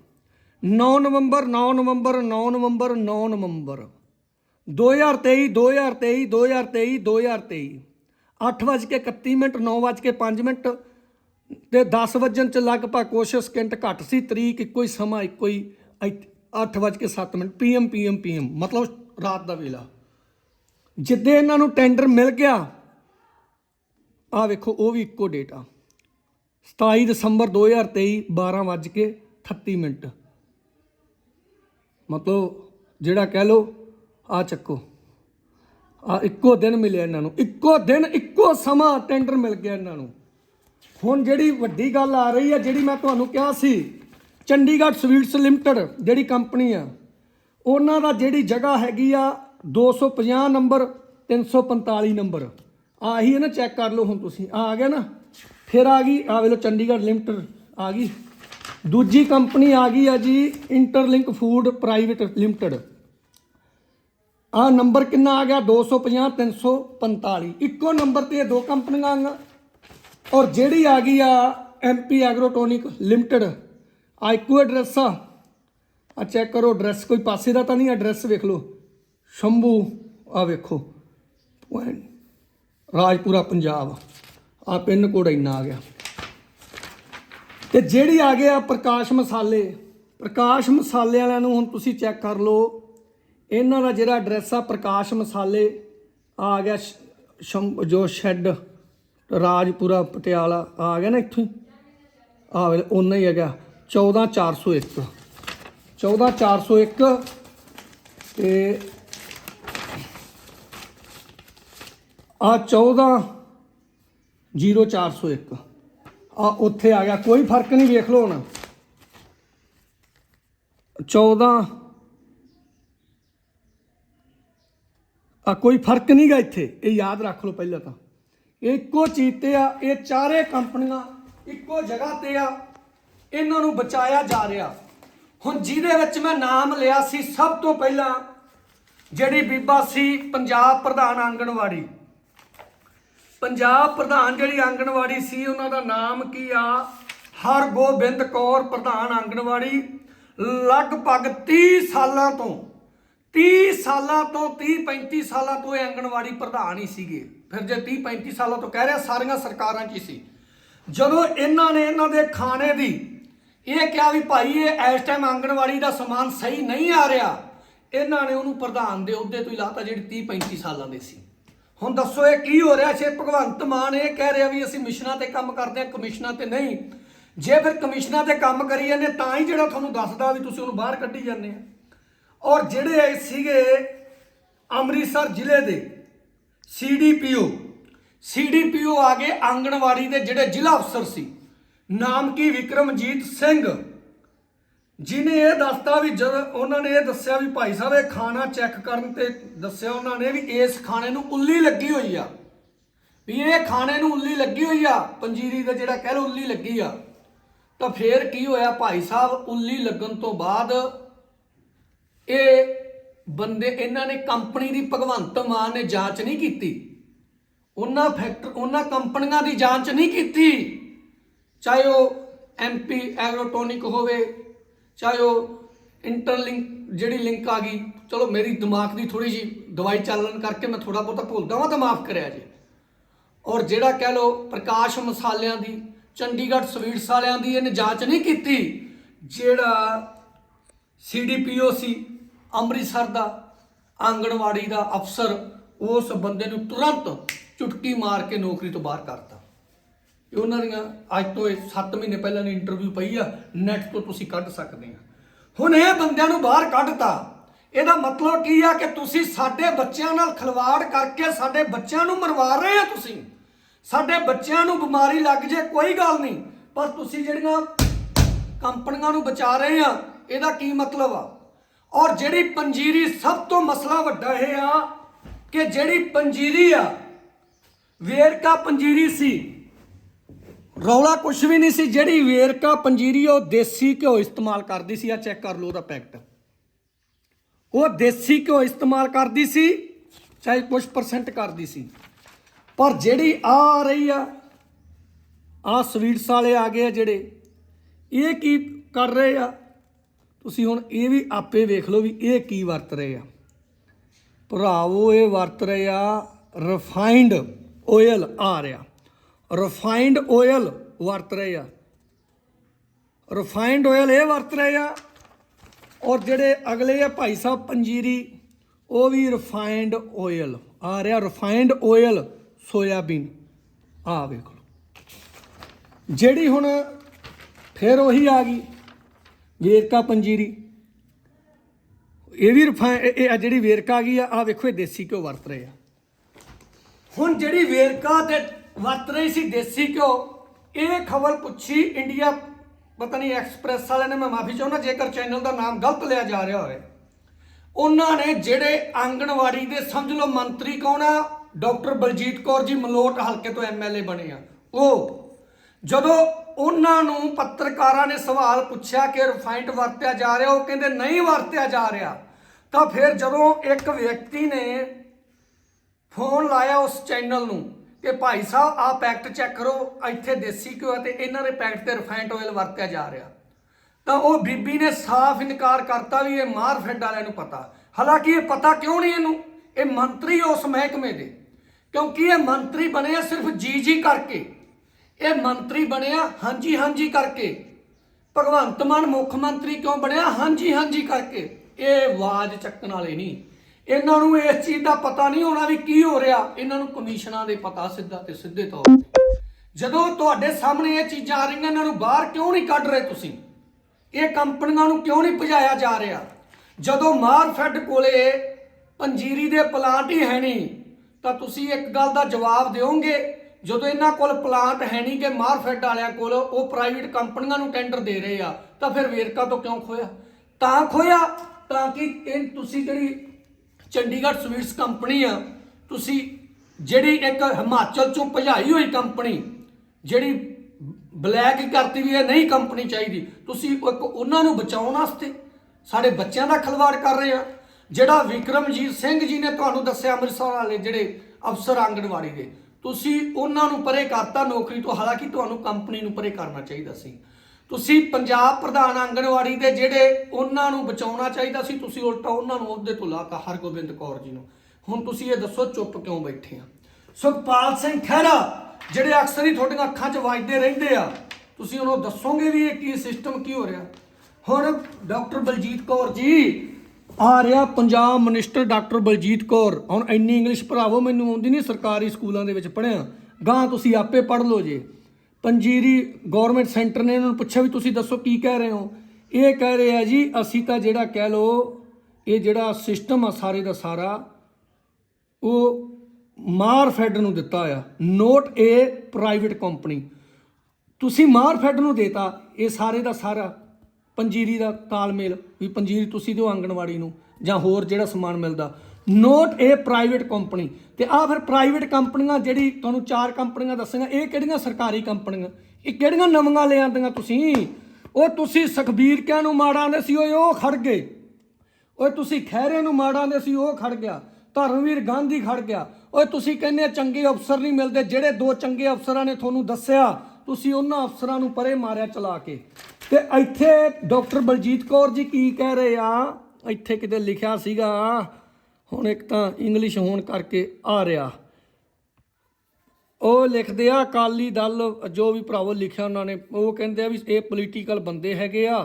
9 ਨਵੰਬਰ 9 ਨਵੰਬਰ 9 ਨਵੰਬਰ 9 ਨਵੰਬਰ। 2023 2023 2023 2023 8:31 ਮਿੰਟ 9:05 ਮਿੰਟ ਤੇ 10 ਵਜਣ ਚ ਲਗਭਗ ਕੁਛ ਸਕਿੰਟ ਘੱਟ ਸੀ, ਤਰੀਕ ਇੱਕੋ ਹੀ, ਸਮਾਂ ਇੱਕੋ ਹੀ 8:07 ਮਿੰਟ ਪੀਐਮ ਪੀਐਮ ਪੀਐਮ ਮਤਲਬ ਰਾਤ ਦਾ ਵੇਲਾ। ਜਿੱਦੇ ਇਹਨਾਂ ਨੂੰ ਟੈਂਡਰ ਮਿਲ ਗਿਆ ਆ ਵੇਖੋ, ਉਹ ਵੀ ਇੱਕੋ ਡੇਟ ਆ। 27 ਦਸੰਬਰ 2023 12 ਵੱਜ ਕੇ 38 ਮਿੰਟ। ਮਤਲਬ ਜਿਹੜਾ ਕਹਿ ਲੋ ਆ ਚੱਕੋ। ਆ ਇੱਕੋ ਦਿਨ ਮਿਲਿਆ ਇਹਨਾਂ ਨੂੰ। ਇੱਕੋ ਦਿਨ, ਇੱਕੋ ਸਮਾਂ ਟੈਂਡਰ ਮਿਲ ਗਿਆ ਇਹਨਾਂ ਨੂੰ। ਹੁਣ ਜਿਹੜੀ ਵੱਡੀ ਗੱਲ ਆ ਰਹੀ ਹੈ ਜਿਹੜੀ ਮੈਂ ਤੁਹਾਨੂੰ ਕਿਹਾ ਸੀ, ਚੰਡੀਗੜ੍ਹ ਸਵੀਟਸ ਲਿਮਟਿਡ ਜਿਹੜੀ ਕੰਪਨੀ ਆ, ਉਹਨਾਂ ਦਾ ਜਿਹੜੀ ਜਗ੍ਹਾ ਹੈਗੀ ਆ 250 ਨੰਬਰ 345 ਨੰਬਰ। ਆਹੀ ਹੈ ਨਾ ਚੈੱਕ ਕਰ ਲਓ ਹੁਣ ਤੁਸੀਂ। ਆ ਆ ਗਿਆ ਨਾ, ਫਿਰ ਆ ਗਈ ਆ ਵੇਲੋ ਚੰਡੀਗੜ੍ਹ ਲਿਮਟਿਡ ਆ ਗਈ। ਦੂਜੀ ਕੰਪਨੀ ਆ ਗਈ ਆ ਜੀ ਇੰਟਰਲਿੰਕ ਫੂਡ ਪ੍ਰਾਈਵੇਟ ਲਿਮਟਿਡ ਆ ਨੰਬਰ ਕਿੰਨਾ ਆ ਗਿਆ? 250 345 ਇੱਕੋ ਨੰਬਰ ਤੇ ਇਹ ਦੋ ਕੰਪਨੀਆਂ ਆਈਆਂ। ਔਰ ਜਿਹੜੀ ਆ ਗਈ ਆ ਐਮਪੀ ਐਗਰੋਟੋਨਿਕ ਲਿਮਟਿਡ ਆ ਇੱਕੋ ਐਡਰੈਸ ਆ। ਆ ਚੈੱਕ ਕਰੋ ਐਡਰੈਸ ਕੋਈ ਪਾਸੇ ਦਾ ਤਾਂ ਨਹੀਂ ਐਡਰੈਸ ਵੇਖ ਲਓ। ਸ਼ੰਭੂ ਆ ਵੇਖੋ। ਪੁਆਇੰਟ ਰਾਜਪੁਰਾ, ਪੰਜਾਬ। ਆ ਪਿੰਨ ਕੋਡ ਇੰਨਾ ਆ ਗਿਆ। ਤੇ ਜਿਹੜੀ ਆ ਗਿਆ ਪ੍ਰਕਾਸ਼ ਮਸਾਲੇ ਪ੍ਰਕਾਸ਼ ਮਸਾਲੇ ਵਾਲਿਆਂ ਨੂੰ ਹੁਣ ਤੁਸੀਂ ਚੈੱਕ ਕਰ ਲਓ। ਇਹਨਾਂ ਦਾ ਜਿਹੜਾ ਐਡਰੈਸ ਆ, ਪ੍ਰਕਾਸ਼ ਮਸਾਲੇ, ਆ ਗਿਆ ਸ਼- ਜੋ ਸ਼ੈੱਡ, ਰਾਜਪੁਰਾ, ਪਟਿਆਲਾ, ਆ ਗਿਆ ਨਾ ਇੱਥੋਂ ਆ ਵੇ ਉਹਨਾਂ ਹੀ ਹੈਗਾ। 14401 14401 ਤੇ ਆ 14001 ਆ ਉੱਥੇ ਆ ਗਿਆ, ਕੋਈ ਫ਼ਰਕ ਨਹੀਂ ਵੇਖ ਲਓ ਹੁਣ। 14 ਆ ਕੋਈ ਫ਼ਰਕ ਨਹੀਂਗਾ ਇੱਥੇ, ਇਹ ਯਾਦ ਰੱਖ ਲਓ ਪਹਿਲਾਂ ਤਾਂ। ਇਹ ਇੱਕੋ ਚੀਜ਼ ਤੇ ਆ, ਇਹ ਚਾਰੇ ਕੰਪਨੀਆਂ ਇੱਕੋ ਜਗ੍ਹਾ ਤੇ ਆ, ਇਹਨਾਂ ਨੂੰ ਬਚਾਇਆ ਜਾ ਰਿਹਾ। ਹੁਣ ਜਿਹਦੇ ਵਿੱਚ ਮੈਂ ਨਾਮ ਲਿਆ ਸੀ, ਸਭ ਤੋਂ ਪਹਿਲਾਂ ਜਿਹੜੀ ਬੀਬਾ ਸੀ ਪੰਜਾਬ ਪ੍ਰਧਾਨ ਆਂਗਣਵਾੜੀ। ਪੰਜਾਬ ਪ੍ਰਧਾਨ ਜਿਹੜੀ ਆਂਗਣਵਾੜੀ ਸੀ, ਉਹਨਾਂ ਦਾ ਨਾਮ ਕੀ ਆ? ਹਰਗੋਬਿੰਦ ਕੌਰ ਪ੍ਰਧਾਨ ਆਂਗਣਵਾੜੀ। ਲਗਭਗ 30 ਸਾਲਾਂ ਤੋਂ 30 ਸਾਲਾਂ ਤੋਂ 30 35 ਸਾਲਾਂ ਤੋਂ ਇਹ ਆਂਗਣਵਾੜੀ ਪ੍ਰਧਾਨ ਹੀ ਸੀਗੇ। ਫਿਰ ਜੇ 30 35 ਸਾਲਾਂ ਤੋਂ ਕਹਿ ਰਿਹਾ, ਸਾਰੀਆਂ ਸਰਕਾਰਾਂ 'ਚ ਹੀ ਸੀ। ਜਦੋਂ ਇਹਨਾਂ ਨੇ ਇਹਨਾਂ ਦੇ ਖਾਣੇ ਦੀ ਇਹ ਕਿਹਾ ਵੀ ਭਾਈ, ਇਹ ਇਸ ਟਾਈਮ ਆਂਗਣਵਾੜੀ ਦਾ ਸਮਾਨ ਸਹੀ ਨਹੀਂ ਆ ਰਿਹਾ, ਇਹਨਾਂ ਨੇ ਉਹਨੂੰ ਪ੍ਰਧਾਨ ਦੇ ਅਹੁਦੇ ਤੋਂ ਹੀ ਲਾਤਾ, ਜਿਹੜੀ 30 35 ਸਾਲਾਂ ਦੇ ਸੀ। ਹੁਣ ਦੱਸੋ ਇਹ ਕੀ ਹੋ ਰਿਹਾ? ਛੇ ਭਗਵੰਤ ਮਾਨ ਇਹ ਕਹਿ ਰਿਹਾ ਵੀ ਅਸੀਂ ਮਿਸ਼ਨਾਂ ਤੇ ਕੰਮ ਕਰਦੇ ਹਾਂ, ਕਮਿਸ਼ਨਾਂ ਤੇ ਨਹੀਂ। ਜੇ ਫਿਰ ਕਮਿਸ਼ਨਾਂ ਤੇ ਕੰਮ ਕਰੀ ਜਾਂਦੇ ਤਾਂ ਹੀ ਜਿਹੜਾ ਤੁਹਾਨੂੰ ਦੱਸਦਾ ਵੀ ਤੁਸੀਂ ਉਹਨੂੰ ਬਾਹਰ ਕੱਢੀ ਜਾਂਦੇ ਆ ਔਰ ਜਿਹੜੇ ਸੀਗੇ ਅੰਮ੍ਰਿਤਸਰ ਜ਼ਿਲ੍ਹੇ ਦੇ ਸੀਡੀਪੀਓ ਸੀਡੀਪੀਓ ਆ ਗਏ ਆਂਗਣਵਾੜੀ ਦੇ ਜਿਹੜੇ ਜ਼ਿਲ੍ਹਾ ਅਫਸਰ ਸੀ। ਨਾਮ ਕੀ? ਵਿਕਰਮਜੀਤ ਸਿੰਘ। ਜਿਨੇ ਇਹ ਦੱਸਤਾ ਵੀ ਜਦ ਉਹਨਾਂ ਨੇ ਇਹ ਦੱਸਿਆ ਵੀ ਭਾਈ ਸਾਹਿਬ ਇਹ ਖਾਣਾ ਚੈੱਕ ਕਰਨ ਤੇ ਦੱਸਿਆ ਉਹਨਾਂ ਨੇ ਵੀ ਇਸ ਖਾਣੇ ਨੂੰ ਉੱਲੀ ਲੱਗੀ ਹੋਈ ਆ। ਵੀ ਇਹ ਖਾਣੇ ਨੂੰ ਉੱਲੀ ਲੱਗੀ ਹੋਈ ਆ, ਪੰਜੀਰੀ ਦਾ ਜਿਹੜਾ ਕਹਿ ਲੋ ਉੱਲੀ ਲੱਗੀ ਆ। ਤਾਂ ਫੇਰ ਕੀ ਹੋਇਆ ਭਾਈ ਸਾਹਿਬ, ਉੱਲੀ ਲੱਗਣ ਤੋਂ ਬਾਅਦ ਇਹ ਬੰਦੇ, ਇਹਨਾਂ ਨੇ ਕੰਪਨੀ ਦੀ ਭਗਵੰਤ ਮਾਨ ਨੇ ਜਾਂਚ ਨਹੀਂ ਕੀਤੀ। ਉਹਨਾਂ ਫੈਕਟਰ ਉਹਨਾਂ ਕੰਪਨੀਆਂ ਦੀ ਜਾਂਚ ਨਹੀਂ ਕੀਤੀ। ਚਾਹੇ ਉਹ ਐਮਪੀ ਐਗਰੋਟੋਨਿਕ ਹੋਵੇ ਚਾਹੇ ਉਹ ਇੰਟਰਲਿੰਕ ਜਿਹੜੀ ਲਿੰਕ ਆ ਗਈ, ਚਲੋ ਮੇਰੀ ਦਿਮਾਗ ਦੀ ਥੋੜੀ ਜੀ ਦਵਾਈ ਚੱਲਣ ਕਰਕੇ ਮੈਂ ਥੋੜਾ ਬਹੁਤਾ ਭੁੱਲਦਾ ਵਾਂ, ਤਾਂ ਮਾਫ ਕਰਿਆ ਜੀ। ਔਰ ਜਿਹੜਾ ਕਹਿ ਲੋ ਪ੍ਰਕਾਸ਼ ਮਸਾਲਿਆਂ ਦੀ, ਚੰਡੀਗੜ੍ਹ ਸਵੀਟਸ ਵਾਲਿਆਂ ਦੀ ਇਹਨੇ ਜਾਂਚ ਨਹੀਂ ਕੀਤੀ, ਜਿਹੜਾ ਸੀਡੀਪੀਓ ਸੀ ਅੰਮ੍ਰਿਤਸਰ ਦਾ, ਆਂਗਣਵਾੜੀ ਦਾ ਅਫਸਰ, ਉਸ ਬੰਦੇ ਨੂੰ ਤੁਰੰਤ ਚੁਟਕੀ ਮਾਰ ਕੇ ਨੌਕਰੀ ਤੋਂ ਬਾਹਰ ਕਰਤਾ। ਇਹ ਉਹਨਾਂ ਦੀਆਂ ਅੱਜ ਤੋਂ 7 ਮਹੀਨੇ ਪਹਿਲਾਂ ਦੀ ਇੰਟਰਵਿਊ ਪਈ ਆ ਨੈਟ ਤੋਂ ਤੁਸੀਂ ਕੱਢ ਸਕਦੇ ਆ। ਹੁਣ ਇਹ ਬੰਦਿਆਂ ਨੂੰ ਬਾਹਰ ਕੱਢਤਾ। ਇਹਦਾ ਮਤਲਬ ਕੀ ਆ ਕਿ ਤੁਸੀਂ ਸਾਡੇ ਬੱਚਿਆਂ ਨਾਲ ਖਿਲਵਾੜ ਕਰਕੇ ਸਾਡੇ ਬੱਚਿਆਂ ਨੂੰ ਮਰਵਾ ਰਹੇ ਆ ਤੁਸੀਂ। ਸਾਡੇ ਬੱਚਿਆਂ ਨੂੰ ਬਿਮਾਰੀ ਲੱਗ ਜੇ, ਕੋਈ ਗੱਲ ਨਹੀਂ। ਪਰ ਤੁਸੀਂ ਜਿਹੜੀਆਂ ਕੰਪਨੀਆਂ ਨੂੰ ਬਚਾ ਰਹੇ ਆ, ਇਹਦਾ ਕੀ ਮਤਲਬ ਆ? ਔਰ ਜਿਹੜੀ ਪੰਜੀਰੀ ਸਭ ਤੋਂ ਮਸਲਾ ਵੱਡਾ ਇਹ ਆ ਕਿ ਜਿਹੜੀ ਪੰਜੀਰੀ ਆ, ਵੇਰਕਾ ਪੰਜੀਰੀ ਸੀ ਰੌਲਾ ਕੁਝ ਵੀ ਨਹੀਂ ਸੀ, ਜਿਹੜੀ ਵੇਰਕਾ ਪੰਜੀਰੀ ਉਹ ਦੇਸੀ ਘਿਓ ਇਸਤੇਮਾਲ ਕਰਦੀ ਸੀ ਆ ਚੈੱਕ ਕਰ ਲਓ ਉਹਦਾ ਪੈਕਟ ਉਹ ਦੇਸੀ ਘਿਓ ਇਸਤੇਮਾਲ ਕਰਦੀ ਸੀ, ਚਾਹੇ ਕੁਝ ਪਰਸੈਂਟ ਕਰਦੀ ਸੀ। ਪਰ ਜਿਹੜੀ ਆ ਆ ਰਹੀ ਆ ਆ ਸਵੀਟਸ ਵਾਲੇ ਆ ਗਏ ਆ ਜਿਹੜੇ, ਇਹ ਕੀ ਕਰ ਰਹੇ ਆ? ਤੁਸੀਂ ਹੁਣ ਇਹ ਵੀ ਆਪੇ ਵੇਖ ਲਓ ਵੀ ਇਹ ਕੀ ਵਰਤ ਰਹੇ ਆ। ਭਰਾਵੋ, ਇਹ ਵਰਤ ਰਹੇ ਆ ਰਿਫਾਈਨਡ ਆਇਲ ਆ ਰਿਹਾ। ਰਿਫਾਈਨਡ ਆਇਲ ਵਰਤ ਰਹੇ ਆ। ਰਿਫਾਈਨਡ ਆਇਲ ਇਹ ਵਰਤ ਰਹੇ ਆ ਔਰ ਜਿਹੜੇ ਅਗਲੇ ਆ ਭਾਈ ਸਾਹਿਬ ਪੰਜੀਰੀ, ਉਹ ਵੀ ਰਿਫਾਈਨਡ ਆਇਲ ਆ ਰਿਹਾ ਰਿਫਾਈਨਡ ਆਇਲ ਸੋਇਆਬੀਨ। ਆ ਵੇਖੋ। ਜਿਹੜੀ ਹੁਣ ਫਿਰ ਉਹੀ ਆ ਗਈ, ਵੇਰਕਾ ਪੰਜੀਰੀ। ਇਹ ਵੀ ਰਿਫਾਈਨ ਇਹ ਇਹ ਜਿਹੜੀ ਵੇਰਕਾ ਆ ਗਈ ਆ ਆ ਵੇਖੋ ਇਹ ਦੇਸੀ ਘਿਓ ਵਰਤ ਰਹੇ ਆ। ਹੁਣ ਜਿਹੜੀ ਵੇਰਕਾ ਤੇ ਵਰਤ ਰਹੀ ਸੀ ਦੇਸੀ ਘਿਓ। ਇਹ ਖਬਰ ਪੁੱਛੀ ਇੰਡੀਆ, ਪਤਾ ਨਹੀਂ ਐਕਸਪ੍ਰੈਸ ਵਾਲਿਆਂ ਨੇ, ਮੈਂ ਮਾਫੀ ਚਾਹੁੰਦਾ, ਜੇਕਰ ਚੈਨਲ ਦਾ ਨਾਮ ਗਲਤ ਲਿਆ ਜਾ ਰਿਹਾ ਹੋਵੇ। ਉਹਨਾਂ ਨੇ ਜਿਹੜੇ ਆਂਗਣਵਾੜੀ ਦੇ, ਸਮਝ ਲਓ ਮੰਤਰੀ ਕੌਣ ਆ? ਡਾਕਟਰ ਬਲਜੀਤ ਕੌਰ ਜੀ ਮਲੋਟ ਹਲਕੇ ਤੋਂ ਐਮਐਲਏ ਬਣੇ ਆ। ਉਹ, ਜਦੋਂ ਉਹਨਾਂ ਨੂੰ ਪੱਤਰਕਾਰਾਂ ਨੇ ਸਵਾਲ ਪੁੱਛਿਆ ਕਿ ਰਿਫਾਈਨਡ ਵਰਤਿਆ ਜਾ ਰਿਹਾ, ਉਹ ਕਹਿੰਦੇ ਨਹੀਂ ਵਰਤਿਆ ਜਾ ਰਿਹਾ। ਤਾਂ ਫਿਰ ਜਦੋਂ ਇੱਕ ਵਿਅਕਤੀ ਨੇ ਫੋਨ ਲਾਇਆ ਉਸ ਚੈਨਲ ਨੂੰ ਕਿ ਭਾਈ ਸਾਹਿਬ, ਆਹ ਪੈਕਟ ਚੈੱਕ ਕਰੋ, ਇੱਥੇ ਦੇਸੀ ਘਿਓ ਹੈ ਤੇ ਇਹਨਾਂ ਦੇ ਪੈਕਟ ਤੇ ਰਿਫਾਈਨਡ ਆਇਲ ਵਰਤਿਆ ਜਾ ਰਿਹਾ। ਤਾਂ ਉਹ ਬੀਬੀ ਨੇ ਸਾਫ਼ ਇਨਕਾਰ ਕਰਤਾ ਵੀ ਇਹ ਮਾਰਫੈਡ ਵਾਲਿਆਂ ਨੂੰ ਪਤਾ। ਹਾਲਾਂਕਿ ਇਹ ਪਤਾ ਕਿਉਂ ਨਹੀਂ ਇਹਨੂੰ? ਇਹ ਮੰਤਰੀ ਉਸ ਮਹਿਕਮੇ ਦੇ। ਕਿਉਂਕਿ ਇਹ ਮੰਤਰੀ ਬਣਿਆ ਸਿਰਫ ਜੀ ਜੀ ਕਰਕੇ। ਇਹ ਮੰਤਰੀ ਬਣਿਆ ਹਾਂਜੀ ਹਾਂਜੀ ਕਰਕੇ। ਭਗਵੰਤ ਮਾਨ ਮੁੱਖ ਮੰਤਰੀ ਕਿਉਂ ਬਣਿਆ? ਹਾਂਜੀ ਹਾਂਜੀ ਕਰਕੇ। ਇਹ ਆਵਾਜ਼ ਚੱਕਣ ਵਾਲੇ ਨਹੀਂ। ਇਹਨਾਂ ਨੂੰ ਇਸ ਚੀਜ਼ ਦਾ ਪਤਾ ਨਹੀਂ ਹੋਣਾ ਵੀ ਕੀ ਹੋ ਰਿਹਾ। ਇਹਨਾਂ ਨੂੰ ਕਮਿਸ਼ਨਾਂ ਦੇ ਪਤਾ ਸਿੱਧਾ ਤੇ ਸਿੱਧੇ ਤੌਰ ਤੇ। ਜਦੋਂ ਤੁਹਾਡੇ ਸਾਹਮਣੇ ਇਹ ਚੀਜ਼ਾਂ ਆ ਰਹੀਆਂ, ਇਹਨਾਂ ਨੂੰ ਬਾਹਰ ਕਿਉਂ ਨਹੀਂ ਕੱਢ ਰਹੇ ਤੁਸੀਂ? ਇਹ ਕੰਪਨੀਆਂ ਨੂੰ ਕਿਉਂ ਨਹੀਂ ਭਜਾਇਆ ਜਾ ਰਿਹਾ? ਜਦੋਂ ਮਾਰਫੈਡ ਕੋਲੇ ਪੰਜੀਰੀ ਦੇ ਪਲਾਂਟ ਹੀ ਹੈ ਨਹੀਂ, ਤਾਂ ਤੁਸੀਂ ਇੱਕ ਗੱਲ ਦਾ ਜਵਾਬ ਦਿਓਗੇ, ਜਦੋਂ ਇਹਨਾਂ ਕੋਲ ਪਲਾਂਟ ਹੈ ਨਹੀਂ ਕਿ ਮਾਰਫੈਡ ਵਾਲਿਆਂ ਕੋਲ ਉਹ ਪ੍ਰਾਈਵੇਟ ਕੰਪਨੀਆਂ ਨੂੰ ਟੈਂਡਰ ਦੇ ਰਹੇ ਆ, ਤਾਂ ਫਿਰ ਵੇਰਕਾ ਤੋਂ ਕਿਉਂ ਖੋਇਆ ਤਾਂ ਖੋਇਆ ਤਾਂ ਕਿ ਇਹ ਤੁਸੀਂ ਜਿਹੜੀ ਚੰਡੀਗੜ੍ਹ ਸਵੀਟਸ ਕੰਪਨੀ ਆ, ਤੁਸੀਂ ਜਿਹੜੀ ਇੱਕ ਹਿਮਾਚਲ ਚੋਂ ਭਜਾਈ ਹੋਈ ਕੰਪਨੀ, ਜਿਹੜੀ ਬਲੈਕ ਕਰਤੀ ਵੀ ਇਹ ਨਹੀਂ ਕੰਪਨੀ ਚਾਹੀਦੀ, ਤੁਸੀਂ ਇੱਕ ਉਹਨਾਂ ਨੂੰ ਬਚਾਉਣ ਵਾਸਤੇ ਸਾਡੇ ਬੱਚਿਆਂ ਦਾ ਖਿਲਵਾੜ ਕਰ ਰਹੇ ਆ। ਜਿਹੜਾ ਵਿਕਰਮਜੀਤ ਸਿੰਘ ਜੀ ਨੇ ਤੁਹਾਨੂੰ ਦੱਸਿਆ ਅੰਮ੍ਰਿਤਸਰ ਵਾਲੇ ਜਿਹੜੇ ਅਫਸਰ ਆਂਗਣਵਾੜੀ ਦੇ, ਤੁਸੀਂ ਉਹਨਾਂ ਨੂੰ ਪਰੇ ਕਰਤਾ, ਨੌਕਰੀ ਤੋਂ ਹਾਲਾਂਕਿ ਤੁਹਾਨੂੰ ਕੰਪਨੀ ਨੂੰ ਪਰੇ ਕਰਨਾ ਚਾਹੀਦਾ ਸੀ। ਤੁਸੀਂ ਪੰਜਾਬ ਪ੍ਰਧਾਨ ਆਂਗਣਵਾੜੀ ਦੇ ਜਿਹੜੇ ਉਹਨਾਂ ਨੂੰ ਬਚਾਉਣਾ ਚਾਹੀਦਾ ਸੀ, ਤੁਸੀਂ ਉਲਟਾ ਉਹਨਾਂ ਨੂੰ ਅਹੁਦੇ ਤੋਂ ਲਾਤਾ, ਹਰਗੋਬਿੰਦ ਕੌਰ ਜੀ ਨੂੰ। ਹੁਣ ਤੁਸੀਂ ਇਹ ਦੱਸੋ, ਚੁੱਪ ਕਿਉਂ ਬੈਠੇ ਆ? ਸੁਖਪਾਲ ਸਿੰਘ ਖਹਿਰਾ, ਜਿਹੜੇ ਅਕਸਰ ਹੀ ਤੁਹਾਡੀਆਂ ਅੱਖਾਂ 'ਚ ਵੱਜਦੇ ਰਹਿੰਦੇ ਆ, ਤੁਸੀਂ ਉਹਨੂੰ ਦੱਸੋਗੇ ਵੀ ਇਹ ਕੀ ਸਿਸਟਮ ਕੀ ਹੋ ਰਿਹਾ? ਹੁਣ ਡਾਕਟਰ ਬਲਜੀਤ ਕੌਰ ਜੀ, ਆ ਰਿਹਾ ਪੰਜਾਬ ਮਿਨਿਸਟਰ ਡਾਕਟਰ ਬਲਜੀਤ ਕੌਰ। ਹੁਣ ਇੰਨੀ ਇੰਗਲਿਸ਼ ਭਰਾਵੋ ਮੈਨੂੰ ਆਉਂਦੀ ਨਹੀਂ ਸਰਕਾਰੀ ਸਕੂਲਾਂ ਦੇ ਵਿੱਚ ਪੜ੍ਹਿਆ। ਗਾਂ ਤੁਸੀਂ ਆਪੇ ਪੜ੍ਹ ਲਓ ਜੇ। ਪੰਜੀਰੀ ਗਵਰਨਮੈਂਟ ਸੈਂਟਰ ਨੇ ਇਹਨਾਂ ਨੂੰ ਪੁੱਛਿਆ ਵੀ ਤੁਸੀਂ ਦੱਸੋ ਕੀ ਕਹਿ ਰਹੇ ਹੋ? ਇਹ ਕਹਿ ਰਹੇ ਆ ਜੀ, ਅਸੀਂ ਤਾਂ ਜਿਹੜਾ ਕਹਿ ਲਓ, ਇਹ ਜਿਹੜਾ ਸਿਸਟਮ ਆ ਸਾਰੇ ਦਾ ਸਾਰਾ, ਉਹ ਮਾਰਫੈਡ ਨੂੰ ਦਿੱਤਾ ਆ ਨੋਟ ਏ ਪ੍ਰਾਈਵੇਟ ਕੰਪਨੀ ਤੁਸੀਂ ਮਾਰਫੈਡ ਨੂੰ ਦੇਤਾ, ਇਹ ਸਾਰੇ ਦਾ ਸਾਰਾ, ਪੰਜੀਰੀ ਦਾ ਤਾਲਮੇਲ, ਵੀ ਪੰਜੀਰੀ ਤੁਸੀਂ ਦਿਓ ਆਂਗਣਵਾੜੀ ਨੂੰ, ਜਾਂ ਹੋਰ ਜਿਹੜਾ ਸਮਾਨ ਮਿਲਦਾ। ਨੋਟ ਏ ਪ੍ਰਾਈਵੇਟ ਕੰਪਨੀ ਤੇ ਆ ਫਿਰ ਪ੍ਰਾਈਵੇਟ ਕੰਪਨੀਆਂ ਜਿਹੜੀ ਤੁਹਾਨੂੰ ਚਾਰ ਕੰਪਨੀਆਂ ਦੱਸਾਂਗਾ, ਇਹ ਕਿਹੜੀਆਂ ਸਰਕਾਰੀ ਕੰਪਨੀਆਂ? ਇਹ ਕਿਹੜੀਆਂ ਨਵੀਆਂ ਲੈ ਤੁਸੀਂ? ਉਹ ਤੁਸੀਂ ਸੁਖਬੀਰ ਕਿਆਂ ਨੂੰ ਮਾੜਾਂਦੇ ਸੀ? ਓਏ ਉਹ ਖੜ ਗਏ। ਓਏ ਤੁਸੀਂ ਖਹਿਰੇ ਨੂੰ ਮਾੜਾਂਦੇ ਸੀ? ਉਹ ਖੜ ਗਿਆ। ਧਰਮਵੀਰ ਗਾਂਧੀ ਖੜ ਗਿਆ। ਓਏ ਤੁਸੀਂ ਕਹਿੰਦੇ ਚੰਗੇ ਅਫਸਰ ਨਹੀਂ ਮਿਲਦੇ, ਜਿਹੜੇ ਦੋ ਚੰਗੇ ਅਫਸਰਾਂ ਨੇ ਤੁਹਾਨੂੰ ਦੱਸਿਆ, ਤੁਸੀਂ ਉਹਨਾਂ ਅਫਸਰਾਂ ਨੂੰ ਪਰੇ ਮਾਰਿਆ ਚਲਾ ਕੇ। ਤੇ ਇੱਥੇ ਡਾਕਟਰ ਬਲਜੀਤ ਕੌਰ ਜੀ ਕੀ ਕਹਿ ਰਹੇ ਆ? ਇੱਥੇ ਕਿਤੇ ਲਿਖਿਆ ਸੀਗਾ ਹੁਣ ਇੱਕ ਤਾਂ ਇੰਗਲਿਸ਼ ਹੋਣ ਕਰਕੇ ਆ ਰਿਹਾ। ਉਹ ਲਿਖਦੇ ਆ, ਅਕਾਲੀ ਦਲ ਜੋ ਵੀ ਭਰਾਵੋ ਲਿਖਿਆ ਉਹਨਾਂ ਨੇ, ਉਹ ਕਹਿੰਦੇ ਆ ਵੀ ਇਹ ਪੋਲੀਟੀਕਲ ਬੰਦੇ ਹੈਗੇ ਆ,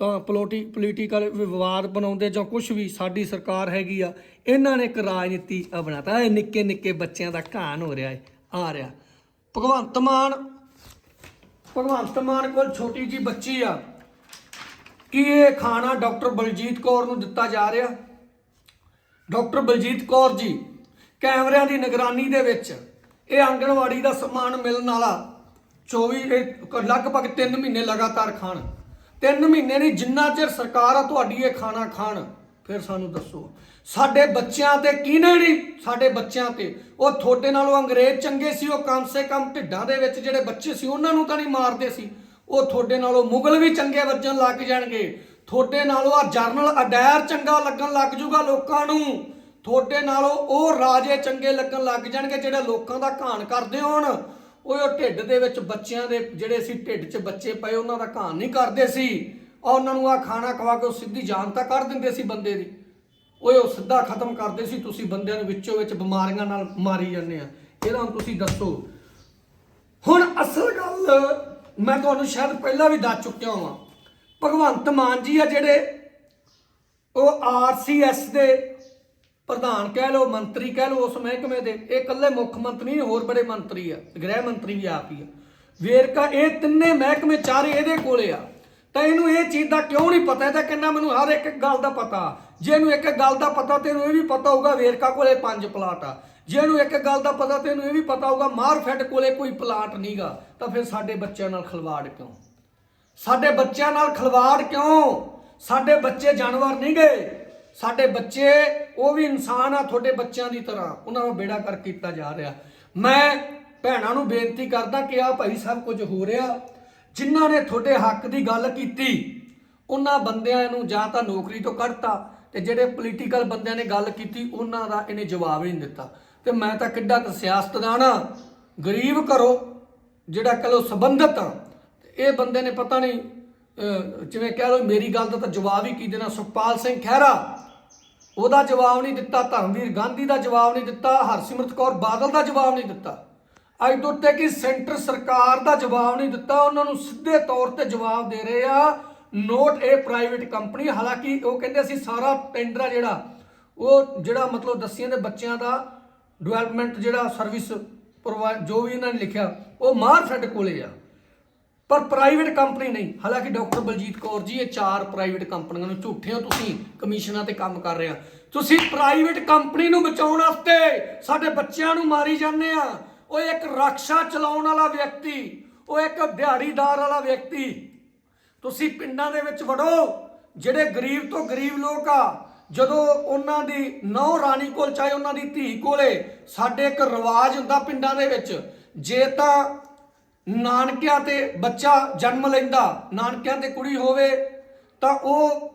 ਤਾਂ ਪੋਲੀਟੀ ਪੋਲੀਟੀਕਲ ਵਿਵਾਦ ਬਣਾਉਂਦੇ ਜਾਂ ਕੁਝ ਵੀ ਸਾਡੀ ਸਰਕਾਰ ਹੈਗੀ ਆ, ਇਹਨਾਂ ਨੇ ਇੱਕ ਰਾਜਨੀਤੀ ਬਣਾਤਾ, ਇਹ ਨਿੱਕੇ ਨਿੱਕੇ ਬੱਚਿਆਂ ਦਾ ਘਾਣ ਹੋ ਰਿਹਾ ਹੈ ਆ ਰਿਹਾ। ਭਗਵੰਤ ਮਾਨ ਭਗਵੰਤ ਮਾਨ ਕੋਲ ਛੋਟੀ ਜੀ ਬੱਚੀ ਆ। ਕੀ ਇਹ ਖਾਣਾ ਡਾਕਟਰ ਬਲਜੀਤ ਕੌਰ ਨੂੰ ਦਿੱਤਾ ਜਾ ਰਿਹਾ? ਡਾਕਟਰ ਬਲਜੀਤ ਕੌਰ ਜੀ, ਕੈਮਰਿਆਂ ਦੀ ਨਿਗਰਾਨੀ ਦੇ ਵਿੱਚ ਇਹ ਆਂਗਣਵਾੜੀ ਦਾ ਸਮਾਨ ਮਿਲਣ ਵਾਲਾ 24 ਲਗਭਗ 3 ਮਹੀਨੇ ਲਗਾਤਾਰ ਖਾਣ। 3 ਮਹੀਨੇ ਨਹੀਂ, ਜਿੰਨਾ ਚਿਰ ਸਰਕਾਰ ਆ ਤੁਹਾਡੀ ਇਹ ਖਾਣਾ ਖਾਣ, ਫਿਰ ਸਾਨੂੰ ਦੱਸੋ। ਸਾਡੇ ਬੱਚਿਆਂ ਤੇ ਕਿਹਨੇ ਨਹੀਂ, ਸਾਡੇ ਬੱਚਿਆਂ ਤੇ। ਉਹ ਤੁਹਾਡੇ ਨਾਲੋਂ ਅੰਗਰੇਜ਼ ਚੰਗੇ ਸੀ, ਉਹ ਕਮ ਸੇ ਕਮ ਢਿੱਡਾਂ ਦੇ ਵਿੱਚ ਜਿਹੜੇ ਬੱਚੇ ਸੀ, ਉਹਨਾਂ ਨੂੰ ਤਾਂ ਨਹੀਂ ਮਾਰਦੇ ਸੀ। ਉਹ ਤੁਹਾਡੇ ਨਾਲੋਂ ਮੁਗਲ ਵੀ ਚੰਗੇ ਵੱਜਣ ਲੱਗ ਜਾਣਗੇ। ਤੁਹਾਡੇ ਨਾਲੋਂ ਆ ਜਰਨਲ ਅਡਾਇਰ ਚੰਗਾ ਲੱਗਣ ਲੱਗ ਜੂਗਾ ਲੋਕਾਂ ਨੂੰ। ਤੁਹਾਡੇ ਨਾਲੋਂ ਉਹ ਰਾਜੇ ਚੰਗੇ ਲੱਗਣ ਲੱਗ ਜਾਣਗੇ ਜਿਹੜੇ ਲੋਕਾਂ ਦਾ ਘਾਣ ਕਰਦੇ ਹੋਣ। ਉਹ ਉਹ ਢਿੱਡ ਦੇ ਵਿੱਚ ਬੱਚਿਆਂ ਦੇ ਜਿਹੜੇ ਸੀ ਢਿੱਡ 'ਚ ਬੱਚੇ ਪਏ, ਉਹਨਾਂ ਦਾ ਘਾਣ ਨਹੀਂ ਕਰਦੇ ਸੀ। ਆ ਉਹਨਾਂ ਨੂੰ ਆ ਖਾਣਾ ਖਵਾ ਕੇ ਉਹ ਸਿੱਧੀ ਜਾਨ ਤਾਂ ਕੱਢ ਦਿੰਦੇ ਸੀ ਬੰਦੇ ਦੀ। ਓਏ, ਉਹ ਸਿੱਧਾ ਖਤਮ ਕਰਦੇ ਸੀ, ਤੁਸੀਂ ਬੰਦਿਆਂ ਨੂੰ ਵਿੱਚੋਂ ਵਿੱਚ ਬਿਮਾਰੀਆਂ ਨਾਲ ਮਾਰੀ ਜਾਂਦੇ ਆ। ਇਹਦਾ ਹੁਣ ਤੁਸੀਂ ਦੱਸੋ। ਹੁਣ ਅਸਲ ਗੱਲ ਮੈਂ ਤੁਹਾਨੂੰ ਸ਼ਾਇਦ ਪਹਿਲਾਂ ਵੀ ਦੱਸ ਚੁੱਕਿਆ ਹਾਂ ਭਗਵੰਤ ਮਾਨ ਜੀ ਆ ਜਿਹੜੇ ਉਹ ਆਰਸੀਐਸ ਦੇ ਪ੍ਰਧਾਨ ਕਹਿ ਲਓ, ਮੰਤਰੀ ਕਹਿ ਲਓ ਉਸ ਮਹਿਕਮੇ ਦੇ। ਇਹ ਇਕੱਲੇ ਮੁੱਖ ਮੰਤਰੀ ਨਹੀਂ, ਹੋਰ ਬੜੇ ਮੰਤਰੀ ਆ। ਗ੍ਰਹਿ ਮੰਤਰੀ ਵੀ ਆਪ ਹੀ ਆ। ਵੇਰਕਾ, ਇਹ ਤਿੰਨੇ ਮਹਿਕਮੇ ਚਾਰੇ ਇਹਦੇ ਕੋਲੇ ਆ। ਤਾਂ ਇਹਨੂੰ ਇਹ ਚੀਜ਼ ਦਾ ਕਿਉਂ ਨਹੀਂ ਪਤਾ? ਇਹ ਤਾਂ ਕਹਿੰਦਾ ਮੈਨੂੰ ਹਰ ਇੱਕ ਗੱਲ ਦਾ ਪਤਾ। ਜੇ ਇਹਨੂੰ ਇੱਕ ਗੱਲ ਦਾ ਪਤਾ ਤੇ ਇਹਨੂੰ ਇਹ ਵੀ ਪਤਾ ਹੋਊਗਾ ਵੇਰਕਾ ਕੋਲੇ ਪੰਜ ਪਲਾਟ ਆ। ਜੇ ਇਹਨੂੰ ਇੱਕ ਗੱਲ ਦਾ ਪਤਾ ਤੇ ਇਹਨੂੰ ਇਹ ਵੀ ਪਤਾ ਹੋਊਗਾ ਮਾਰਫੈਟ ਕੋਲੇ ਕੋਈ ਪਲਾਟ ਨਹੀਂਗਾ ਤਾਂ ਫਿਰ ਸਾਡੇ ਬੱਚਿਆਂ ਨਾਲ ਖਿਲਵਾੜ ਕਿਉਂ? ਸਾਡੇ ਬੱਚਿਆਂ ਨਾਲ ਖਿਲਵਾੜ ਕਿਉਂ? ਸਾਡੇ ਬੱਚੇ ਜਾਨਵਰ ਨਹੀਂ ਗਏ। ਸਾਡੇ ਬੱਚੇ, ਉਹ ਵੀ ਇਨਸਾਨ ਆ ਤੁਹਾਡੇ ਬੱਚਿਆਂ ਦੀ ਤਰ੍ਹਾਂ। ਉਹਨਾਂ ਨੂੰ ਬੇੜਾ ਕਰ ਕੀਤਾ ਜਾ ਰਿਹਾ। ਮੈਂ ਭੈਣਾਂ ਨੂੰ ਬੇਨਤੀ ਕਰਦਾ ਕਿ ਆ ਭਾਈ ਸਭ ਕੁਝ ਹੋ ਰਿਹਾ। ਜਿਨ੍ਹਾਂ ਨੇ ਤੁਹਾਡੇ ਹੱਕ ਦੀ ਗੱਲ ਕੀਤੀ, ਉਹਨਾਂ ਬੰਦਿਆਂ ਨੂੰ ਜਾਂ ਤਾਂ ਨੌਕਰੀ ਤੋਂ ਕੱਢਤਾ ਤੇ ਜਿਹੜੇ ਪੋਲੀਟੀਕਲ ਬੰਦਿਆਂ ਨੇ ਗੱਲ ਕੀਤੀ, ਉਹਨਾਂ ਦਾ ਇਹਨੇ ਜਵਾਬ ਹੀ ਨਹੀਂ ਦਿੱਤਾ। ਤੇ ਮੈਂ ਤਾਂ ਕਿੱਡਾ ਕੁ ਸਿਆਸਤਦਾਨ ਆ। ਗਰੀਬ ਘਰੋਂ ਜਿਹੜਾ ਕਹੋ ਸੰਬੰਧਤ ਆ ਇਹ ਬੰਦੇ ਨੇ ਪਤਾ ਨਹੀਂ ਜਿਵੇਂ ਕਹਿ ਲਓ ਮੇਰੀ ਗੱਲ ਦਾ ਤਾਂ ਜਵਾਬ ਹੀ ਕੀ ਦੇਣਾ, ਸੁਖਪਾਲ ਸਿੰਘ ਖਹਿਰਾ। ਉਹਦਾ ਜਵਾਬ ਨਹੀਂ ਦਿੱਤਾ, ਧਰਮਵੀਰ ਗਾਂਧੀ ਦਾ ਜਵਾਬ ਨਹੀਂ ਦਿੱਤਾ, ਹਰਸਿਮਰਤ ਕੌਰ ਬਾਦਲ ਦਾ ਜਵਾਬ ਨਹੀਂ ਦਿੱਤਾ। ਅੱਜ ਤੋਂ ਉੱਤੇ ਕਿ ਸੈਂਟਰ ਸਰਕਾਰ ਦਾ ਜਵਾਬ ਨਹੀਂ ਦਿੱਤਾ, ਉਹਨਾਂ ਨੂੰ ਸਿੱਧੇ ਤੌਰ ਤੇ ਜਵਾਬ ਦੇ ਰਹੇ ਆ ਨੋਟ ਇਹ ਪ੍ਰਾਈਵੇਟ ਕੰਪਨੀ। ਹਾਲਾਂਕਿ ਉਹ ਕਹਿੰਦੇ ਅਸੀਂ ਸਾਰਾ ਟੈਂਡਰ ਆ ਜਿਹੜਾ, ਉਹ ਜਿਹੜਾ ਮਤਲਬ ਦਸੀਆਂ ਦੇ ਬੱਚਿਆਂ ਦਾ ਡਿਵੈਲਪਮੈਂਟ ਜਿਹੜਾ ਸਰਵਿਸ ਜੋ ਵੀ ਇਹਨਾਂ ਨੇ ਲਿਖਿਆ, ਉਹ ਮਾਰਫੈਡ ਕੋਲੇ ਆ। ਪਰ ਪ੍ਰਾਈਵੇਟ ਕੰਪਨੀ ਨਹੀਂ। ਹਾਲਾਂਕਿ ਡਾਕਟਰ ਬਲਜੀਤ ਕੌਰ ਜੀ, ਇਹ ਚਾਰ ਪ੍ਰਾਈਵੇਟ ਕੰਪਨੀਆਂ ਨੂੰ ਝੂਠੇ ਹੋ ਤੁਸੀਂ ਕਮਿਸ਼ਨਾਂ ਤੇ ਕੰਮ ਕਰ ਰਹੇ ਆ। ਤੁਸੀਂ ਪ੍ਰਾਈਵੇਟ ਕੰਪਨੀ ਨੂੰ ਬਚਾਉਣ ਵਾਸਤੇ ਸਾਡੇ ਬੱਚਿਆਂ ਨੂੰ ਮਾਰੀ ਜਾਂਦੇ ਆ। ਉਹ ਇੱਕ ਰਕਸ਼ਾ ਚਲਾਉਣ ਵਾਲਾ ਵਿਅਕਤੀ, ਉਹ ਇੱਕ ਦਿਹਾੜੀਦਾਰ ਵਾਲਾ ਵਿਅਕਤੀ। ਤੁਸੀਂ ਪਿੰਡਾਂ ਦੇ ਵਿੱਚ ਵੜੋ, ਜਿਹੜੇ ਗਰੀਬ ਤੋਂ ਗਰੀਬ ਲੋਕ ਆ, ਜਦੋਂ ਉਹਨਾਂ ਦੀ ਨੌ ਰਾਣੀ ਕੋਲ, ਚਾਹੇ ਉਹਨਾਂ ਦੀ ਧੀ ਕੋਲੇ ਸਾਡੇ ਇੱਕ ਰਿਵਾਜ ਹੁੰਦਾ ਪਿੰਡਾਂ ਦੇ ਵਿੱਚ। ਜੇ ਤਾਂ ਨਾਨਕਿਆਂ ਤੇ ਬੱਚਾ ਜਨਮ ਲੈਂਦਾ, ਨਾਨਕਿਆਂ ਤੇ ਕੁੜੀ ਹੋਵੇ, ਤਾਂ ਉਹ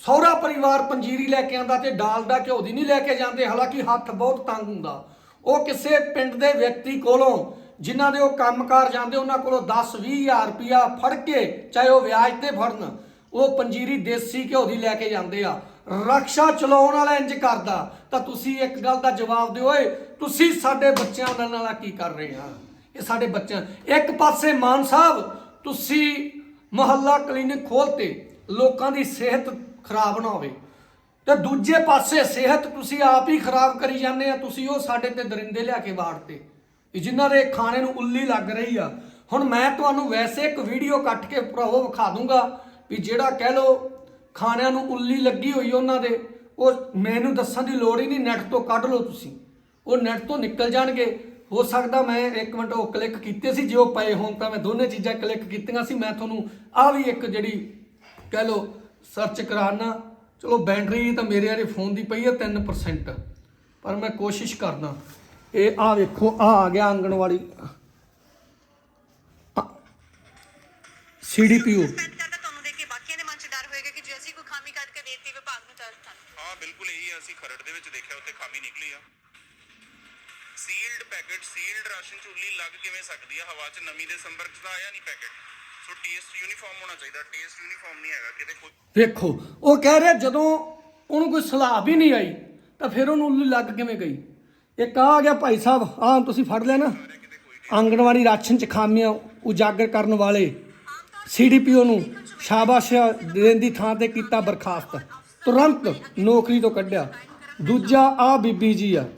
ਸਹੁਰਾ ਪਰਿਵਾਰ ਪੰਜੀਰੀ ਲੈ ਕੇ ਆਂਦਾ ਤੇ ਡਾਲਡਾ ਘਿਓ ਦੀ ਨਹੀਂ ਲੈ ਕੇ ਜਾਂਦੇ, ਹਾਲਾਂਕਿ ਹੱਥ ਬਹੁਤ ਤੰਗ ਹੁੰਦਾ। ਉਹ ਕਿਸੇ ਪਿੰਡ ਦੇ ਵਿਅਕਤੀ ਕੋਲੋਂ, ਜਿਨ੍ਹਾਂ ਦੇ ਉਹ ਕੰਮਕਾਰ ਜਾਂਦੇ, ਉਹਨਾਂ ਕੋਲੋਂ 10 20000 ਰੁਪਇਆ ਫੜ ਕੇ, ਚਾਹੇ ਉਹ ਵਿਆਜ ਤੇ ਫੜਨ, ਉਹ ਪੰਜੀਰੀ ਦੇਸੀ ਘਿਓ ਦੀ ਲੈ ਕੇ ਜਾਂਦੇ ਆ। ਰਕਸ਼ਾ ਚਲਾਉਣ ਵਾਲਾ ਇੰਜ ਕਰਦਾ। ਤਾਂ ਤੁਸੀਂ ਇੱਕ ਗੱਲ ਦਾ ਜਵਾਬ ਦਿਓ, ਓਏ, ਤੁਸੀਂ ਸਾਡੇ ਬੱਚਿਆਂ ਦਾ ਨਾਲ ਕੀ ਕਰ ਰਹੇ ਆ? ਇਹ ਸਾਡੇ ਬੱਚਿਆਂ ਇੱਕ ਪਾਸੇ ਮਾਨ ਸਾਹਿਬ, ਤੁਸੀਂ ਮੁਹੱਲਾ ਕਲੀਨਿਕ ਖੋਲਤੇ, ਲੋਕਾਂ ਦੀ ਸਿਹਤ ਖਰਾਬ ਨਾ ਹੋਵੇ। ਤੇ ਦੂਜੇ ਪਾਸੇ ਸਿਹਤ ਤੁਸੀਂ ਆਪ ਹੀ ਖਰਾਬ ਕਰੀ ਜਾਂਦੇ ਆ, ਤੁਸੀਂ ਉਹ ਸਾਡੇ ਤੇ ਦਰਿੰਦੇ ਲਿਆ ਕੇ ਵਾੜਤੇ। ਵੀ ਜਿਨ੍ਹਾਂ ਦੇ ਖਾਣੇ ਨੂੰ ਉੱਲੀ ਲੱਗ ਰਹੀ ਆ। ਹੁਣ ਮੈਂ ਤੁਹਾਨੂੰ ਵੈਸੇ ਇੱਕ ਵੀਡੀਓ ਕੱਟ ਕੇ ਭਰਾਵੋ ਵਿਖਾ ਦੂੰਗਾ, ਵੀ ਜਿਹੜਾ ਕਹਿ ਲੋ ਖਾਣਿਆਂ ਨੂੰ ਉੱਲੀ ਲੱਗੀ ਹੋਈ ਉਹਨਾਂ ਦੇ, ਉਹ ਮੈਨੂੰ ਦੱਸਣ ਦੀ ਲੋੜ ਹੀ ਨਹੀਂ, ਨੈਟ ਤੋਂ ਕੱਢ ਲਓ ਤੁਸੀਂ। ਉਹ ਨੈਟ ਤੋਂ ਨਿਕਲ ਜਾਣਗੇ। ਹੋ ਸਕਦਾ ਮੈਂ ਇੱਕ ਮਿੰਟ ਉਹ ਕਲਿੱਕ ਕੀਤੇ ਸੀ ਜੇ ਉਹ ਪਏ ਹੋਣ ਤਾਂ ਮੈਂ ਦੋਨੇ ਚੀਜ਼ਾਂ ਕਲਿੱਕ ਕੀਤੀਆਂ ਸੀ। ਮੈਂ ਤੁਹਾਨੂੰ ਆ ਵੀ ਇੱਕ ਜਿਹੜੀ ਕਹਿ ਲੋ ਸਰਚ ਕਰਾਣਾ ਚਲੋ ਬੈਟਰੀ ਤਾਂ ਮੇਰੇ ਵਾਲੇ ਫੋਨ ਦੀ ਪਈ ਹੈ 3% ਪਰ ਮੈਂ ਕੋਸ਼ਿਸ਼ ਕਰਦਾ। ਇਹ ਆ ਵੇਖੋ ਆ ਆ ਗਿਆ ਆਂਗਣਵਾੜੀ ਸੀਡੀਪੀਯੂ ਸਸਪੈਂਡ ਕਰਦਾ ਤੁਹਾਨੂੰ ਦੇਖ ਕੇ ਬਾਕੀਆਂ ਦੇ ਮਨ 'ਚ ਡਰ ਹੋਏਗਾ ਕਿ ਜੇ ਅਸੀਂ ਕੋਈ ਖਾਮੀ ਕੱਢ ਕੇ ਦੇਤੀ ਵਿਭਾਗ ਨੂੰ ਤਾਂ ਸਾਨੂੰ ਹਾਂ ਬਿਲਕੁਲ ਇਹੀ। ਅਸੀਂ ਖਰੜ ਦੇ ਵਿੱਚ ਦੇਖਿਆ ਉੱਥੇ ਖਾਮੀ ਨਿਕਲੀ ਆ। ਸੀਲਡ ਪੈਕੇਟ ਸੀਲਡ ਰਾਸ਼ਨ ਚ ਲੱਗ ਕਿਵੇਂ ਸਕਦੀ ਆ? ਹਵਾ 'ਚ ਨਮੀ ਦੇ ਸੰਪਰਕ 'ਚ ਤਾਂ ਆਇਆ ਨਹੀਂ ਪੈਕੇਟ ਸੋ ਟੇਸਟ ਯੂਨੀਫਾਰਮ ਹੋਣਾ ਚਾਹੀਦਾ। ਟੇਸਟ ਯੂਨੀਫਾਰਮ ਨਹੀਂ ਹੈਗਾ। ਕਿਤੇ ਕੋਈ ਵੇਖੋ, ਉਹ ਕਹਿ ਰਿਹਾ ਜਦੋਂ ਉਹਨੂੰ ਕੋਈ ਸਲਾਹ ਵੀ ਨਹੀਂ ਆਈ, ਤਾਂ ਫਿਰ ਉਹਨੂੰ ਉੱਲੀ ਲੱਗ ਕਿਵੇਂ ਗਈ? ਇੱਕ ਆ ਗਿਆ ਭਾਈ ਸਾਹਿਬ ਆਹ ਤੁਸੀਂ ਫੜ ਲਿਆ ਨਾ। ਆਂਗਣਵਾੜੀ ਰਾਸ਼ਨ ਚ ਖਾਮੀਆਂ ਉਜਾਗਰ ਕਰਨ ਵਾਲੇ ਸੀਡੀਪੀਓ ਨੂੰ ਸ਼ਾਬਾਸ਼ ਦੇਣ ਦੀ ਥਾਂ ਤੇ ਕੀਤਾ ਬਰਖਾਸਤ। ਤੁਰੰਤ ਨੌਕਰੀ ਤੋਂ ਕੱਢਿਆ। ਦੂਜਾ ਆ ਬੀਬੀ ਜੀ ਆ ਹੁੰਦਾ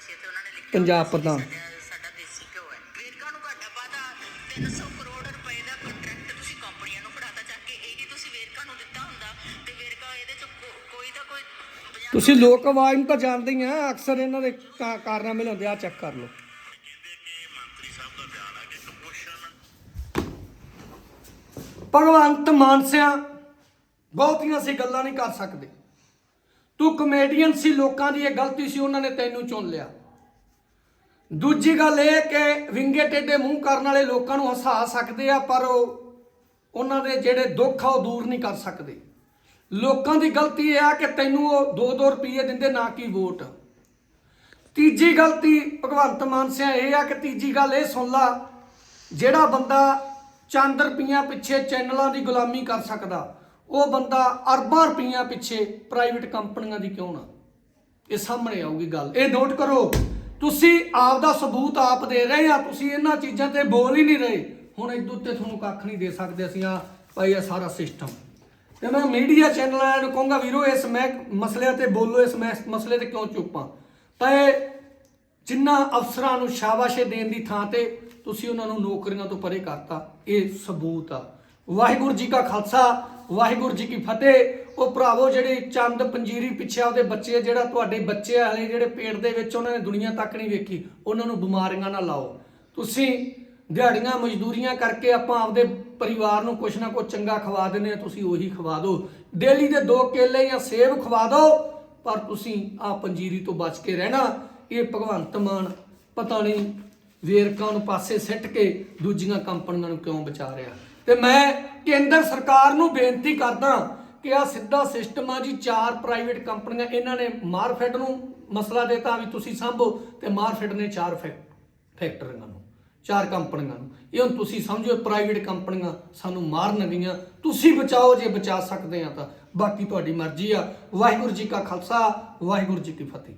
ਸੀ ਤੇ ਉਹਨਾਂ ਨੇ ਲਿਖਿਆ ਪੰਜਾਬ ਪ੍ਰਧਾਨ। ਸਾਡਾ- ਸਾਡਾ ਦੇਸੀ ਘਿਓ ਹੈ। ਵੇਰਕਾ ਨੂੰ ਘਾਟਾ ਪਾਤਾ। 300 ਕਰੋੜ ਰੁਪਏ ਦਾ ਕੰਟਰੈਕਟ ਤੁਸੀਂ ਕੰਪਨੀਆਂ ਨੂੰ ਫੜਾਤਾ। ਚੱਕ ਕੇ ਇਹ ਜੀ ਤੁਸੀਂ ਵੇਰਕਾ ਨੂੰ ਦਿੱਤਾ ਹੁੰਦਾ ਤੇ ਵੇਰਕਾ ਇਹਦੇ ਚ ਕੋ- ਕੋਈ ਤਾਂ ਕੋਈ ਪੰਜਾਹ ਤੁਸੀਂ ਲੋਕ ਆਵਾਜ਼ ਨੂੰ ਤਾਂ ਜਾਣਦੇ ਹੀ ਆ ਅਕਸਰ ਇਹਨਾਂ ਦੇ ਕਾਰਨਾਮੇ ਲਿਆਉਂਦੇ ਆ ਚੈੱਕ ਕਰ ਲਓ। ਭਗਵੰਤ ਮਾਨਸਿਆ ਬਹੁਤੀਆਂ ਸੀ ਗੱਲਾਂ ਨਹੀਂ ਕਰ ਸਕਦੇ। ਤੂੰ ਕਮੇਡੀਅਨ ਸੀ ਲੋਕਾਂ ਦੀ ਇਹ ਗਲਤੀ ਸੀ ਉਹਨਾਂ ਨੇ ਤੈਨੂੰ ਚੁਣ ਲਿਆ। ਦੂਜੀ ਗੱਲ ਇਹ ਕਿ ਵਿੰਗੇ ਟੇਡੇ ਮੂੰਹ ਕਰਨ ਵਾਲੇ ਲੋਕਾਂ ਨੂੰ ਹਸਾ ਸਕਦੇ ਆ, ਪਰ ਉਹਨਾਂ ਦੇ ਜਿਹੜੇ ਦੁੱਖ ਆ ਉਹ ਦੂਰ ਨਹੀਂ ਕਰ ਸਕਦੇ। ਲੋਕਾਂ ਦੀ ਗਲਤੀ ਇਹ ਆ ਕਿ ਤੈਨੂੰ ਉਹ 2-2 ਰੁਪਏ ਦਿੰਦੇ, ਨਾ ਕਿ ਵੋਟ। ਤੀਜੀ ਗਲਤੀ ਭਗਵੰਤ ਮਾਨ ਸਿਆ ਇਹ ਆ ਕਿ ਤੀਜੀ ਗੱਲ ਇਹ, ਸੁਣ ਲਾ, ਜਿਹੜਾ ਬੰਦਾ ਚੰਦ ਰੁਪਈਆਂ ਪਿੱਛੇ ਚੈਨਲਾਂ ਦੀ ਗੁਲਾਮੀ ਕਰ ਸਕਦਾ, ਉਹ ਬੰਦਾ ਅਰਬਾਂ ਰੁਪਈਆਂ ਪਿੱਛੇ ਪ੍ਰਾਈਵੇਟ ਕੰਪਨੀਆਂ ਦੀ ਕਿਉਂ ਨਾ? ਇਹ ਸਾਹਮਣੇ ਆਊਗੀ ਗੱਲ। ਇਹ ਨੋਟ ਕਰੋ। ਤੁਸੀਂ ਆਪ ਦਾ ਸਬੂਤ ਆਪ ਦੇ ਰਹੇ ਆ, ਤੁਸੀਂ ਇਹਨਾਂ ਚੀਜ਼ਾਂ ਤੇ ਬੋਲ ਹੀ ਨਹੀਂ ਰਹੇ। ਹੁਣ ਇਦੋਂ ਉੱਤੇ ਤੁਹਾਨੂੰ ਕੱਖ ਨਹੀਂ ਦੇ ਸਕਦੇ ਅਸੀਂ ਆ ਭਾਈ ਇਹ ਸਾਰਾ ਸਿਸਟਮ ਤੇ ਮੈਂ ਮੀਡੀਆ ਚੈਨਲਾਂ ਨੂੰ ਕਹੂੰਗਾ, ਵੀਰੋ, ਇਸ ਮੈਂ ਮਸਲੇ ਤੇ ਬੋਲੋ, ਇਸ ਮੈਂ ਮਸਲੇ ਤੇ ਕਿਉਂ ਚੁੱਪਾਂ ਤਾਂ ਇਹ ਜਿਨ੍ਹਾਂ ਅਫਸਰਾਂ ਨੂੰ ਸ਼ਾਬਾਸ਼ੇ ਦੇਣ ਦੀ ਥਾਂ ਤੇ ਤੁਸੀਂ ਉਹਨਾਂ ਨੂੰ ਨੌਕਰੀਆਂ ਤੋਂ ਪਰੇ ਕਰਤਾ, ਇਹ ਸਬੂਤ ਆ। ਵਾਹਿਗੁਰੂ ਜੀ ਕਾ ਖਾਲਸਾ, ਵਾਹਿਗੁਰੂ ਜੀ ਕੀ ਫਤਿਹ। ਉਹ ਭਰਾਵੋ, ਜਿਹੜੇ ਚੰਦ ਪੰਜੀਰੀ ਪਿੱਛੇ ਉਹਦੇ ਬੱਚੇ ਜਿਹੜਾ ਤੁਹਾਡੇ ਬੱਚੇ ਆ, ਹਲੇ ਜਿਹੜੇ ਪੇਟ ਦੇ ਵਿੱਚ ਉਹਨਾਂ ਨੇ ਦੁਨੀਆ ਤੱਕ ਨਹੀਂ ਵੇਖੀ, ਉਹਨਾਂ ਨੂੰ ਬਿਮਾਰੀਆਂ ਨਾ ਲਾਓ। ਤੁਸੀਂ ਦਿਹਾੜੀਆਂ, ਮਜ਼ਦੂਰੀਆਂ ਕਰਕੇ ਆਪਾਂ ਆਪਦੇ ਪਰਿਵਾਰ ਨੂੰ ਕੁਛ ਨਾ ਕੁਛ ਚੰਗਾ ਖਵਾ ਦਿੰਦੇ ਆ ਤੁਸੀਂ ਉਹੀ ਖਵਾ ਦਿਓ। ਡੇਲੀ ਦੇ ਦੋ ਕੇਲੇ ਜਾਂ ਸੇਬ ਖਵਾ ਦਿਓ, ਪਰ ਤੁਸੀਂ ਆ ਪੰਜੀਰੀ ਤੋਂ ਬਚ ਕੇ ਰਹਿਣਾ। ਇਹ ਭਗਵੰਤ ਮਾਨ ਪਤਾ ਨਹੀਂ ਵੇਰਕਾਂ ਨੂੰ ਪਾਸੇ ਸਿੱਟ ਕੇ ਦੂਜੀਆਂ ਕੰਪਨੀਆਂ ਨੂੰ ਕਿਉਂ ਬਚਾ ਰਿਹਾ। ਤੇ ਮੈਂ ਕੇਂਦਰ ਸਰਕਾਰ ਨੂੰ ਬੇਨਤੀ ਕਰਦਾ ਕਿ ਆ ਸਿੱਧਾ ਸਿਸਟਮ ਆ ਜੀ, ਚਾਰ ਪ੍ਰਾਈਵੇਟ ਕੰਪਨੀਆਂ, ਇਹਨਾਂ ਨੇ ਮਾਰਫੈਟ ਨੂੰ ਮਸਲਾ ਦੇਤਾ ਵੀ ਤੁਸੀਂ ਸੰਭੋ ਤੇ ਮਾਰਫੈਟ ਨੇ ਚਾਰ ਫੈਕ- ਫੈਕਟਰੀਆਂ ਨੂੰ, ਚਾਰ ਕੰਪਨੀਆਂ ਨੂੰ। ਇਹ ਹੁਣ ਤੁਸੀਂ ਸਮਝੋ, ਪ੍ਰਾਈਵੇਟ ਕੰਪਨੀਆਂ ਸਾਨੂੰ ਮਾਰਨਗੀਆਂ, ਤੁਸੀਂ ਬਚਾਓ ਜੇ ਬਚਾ ਸਕਦੇ ਆ ਤਾਂ। ਬਾਕੀ ਤੁਹਾਡੀ ਮਰਜ਼ੀ ਆ। ਵਾਹਿਗੁਰੂ ਜੀ ਕਾ ਖਾਲਸਾ, ਵਾਹਿਗੁਰੂ ਜੀ ਕੀ ਫਤਿਹ।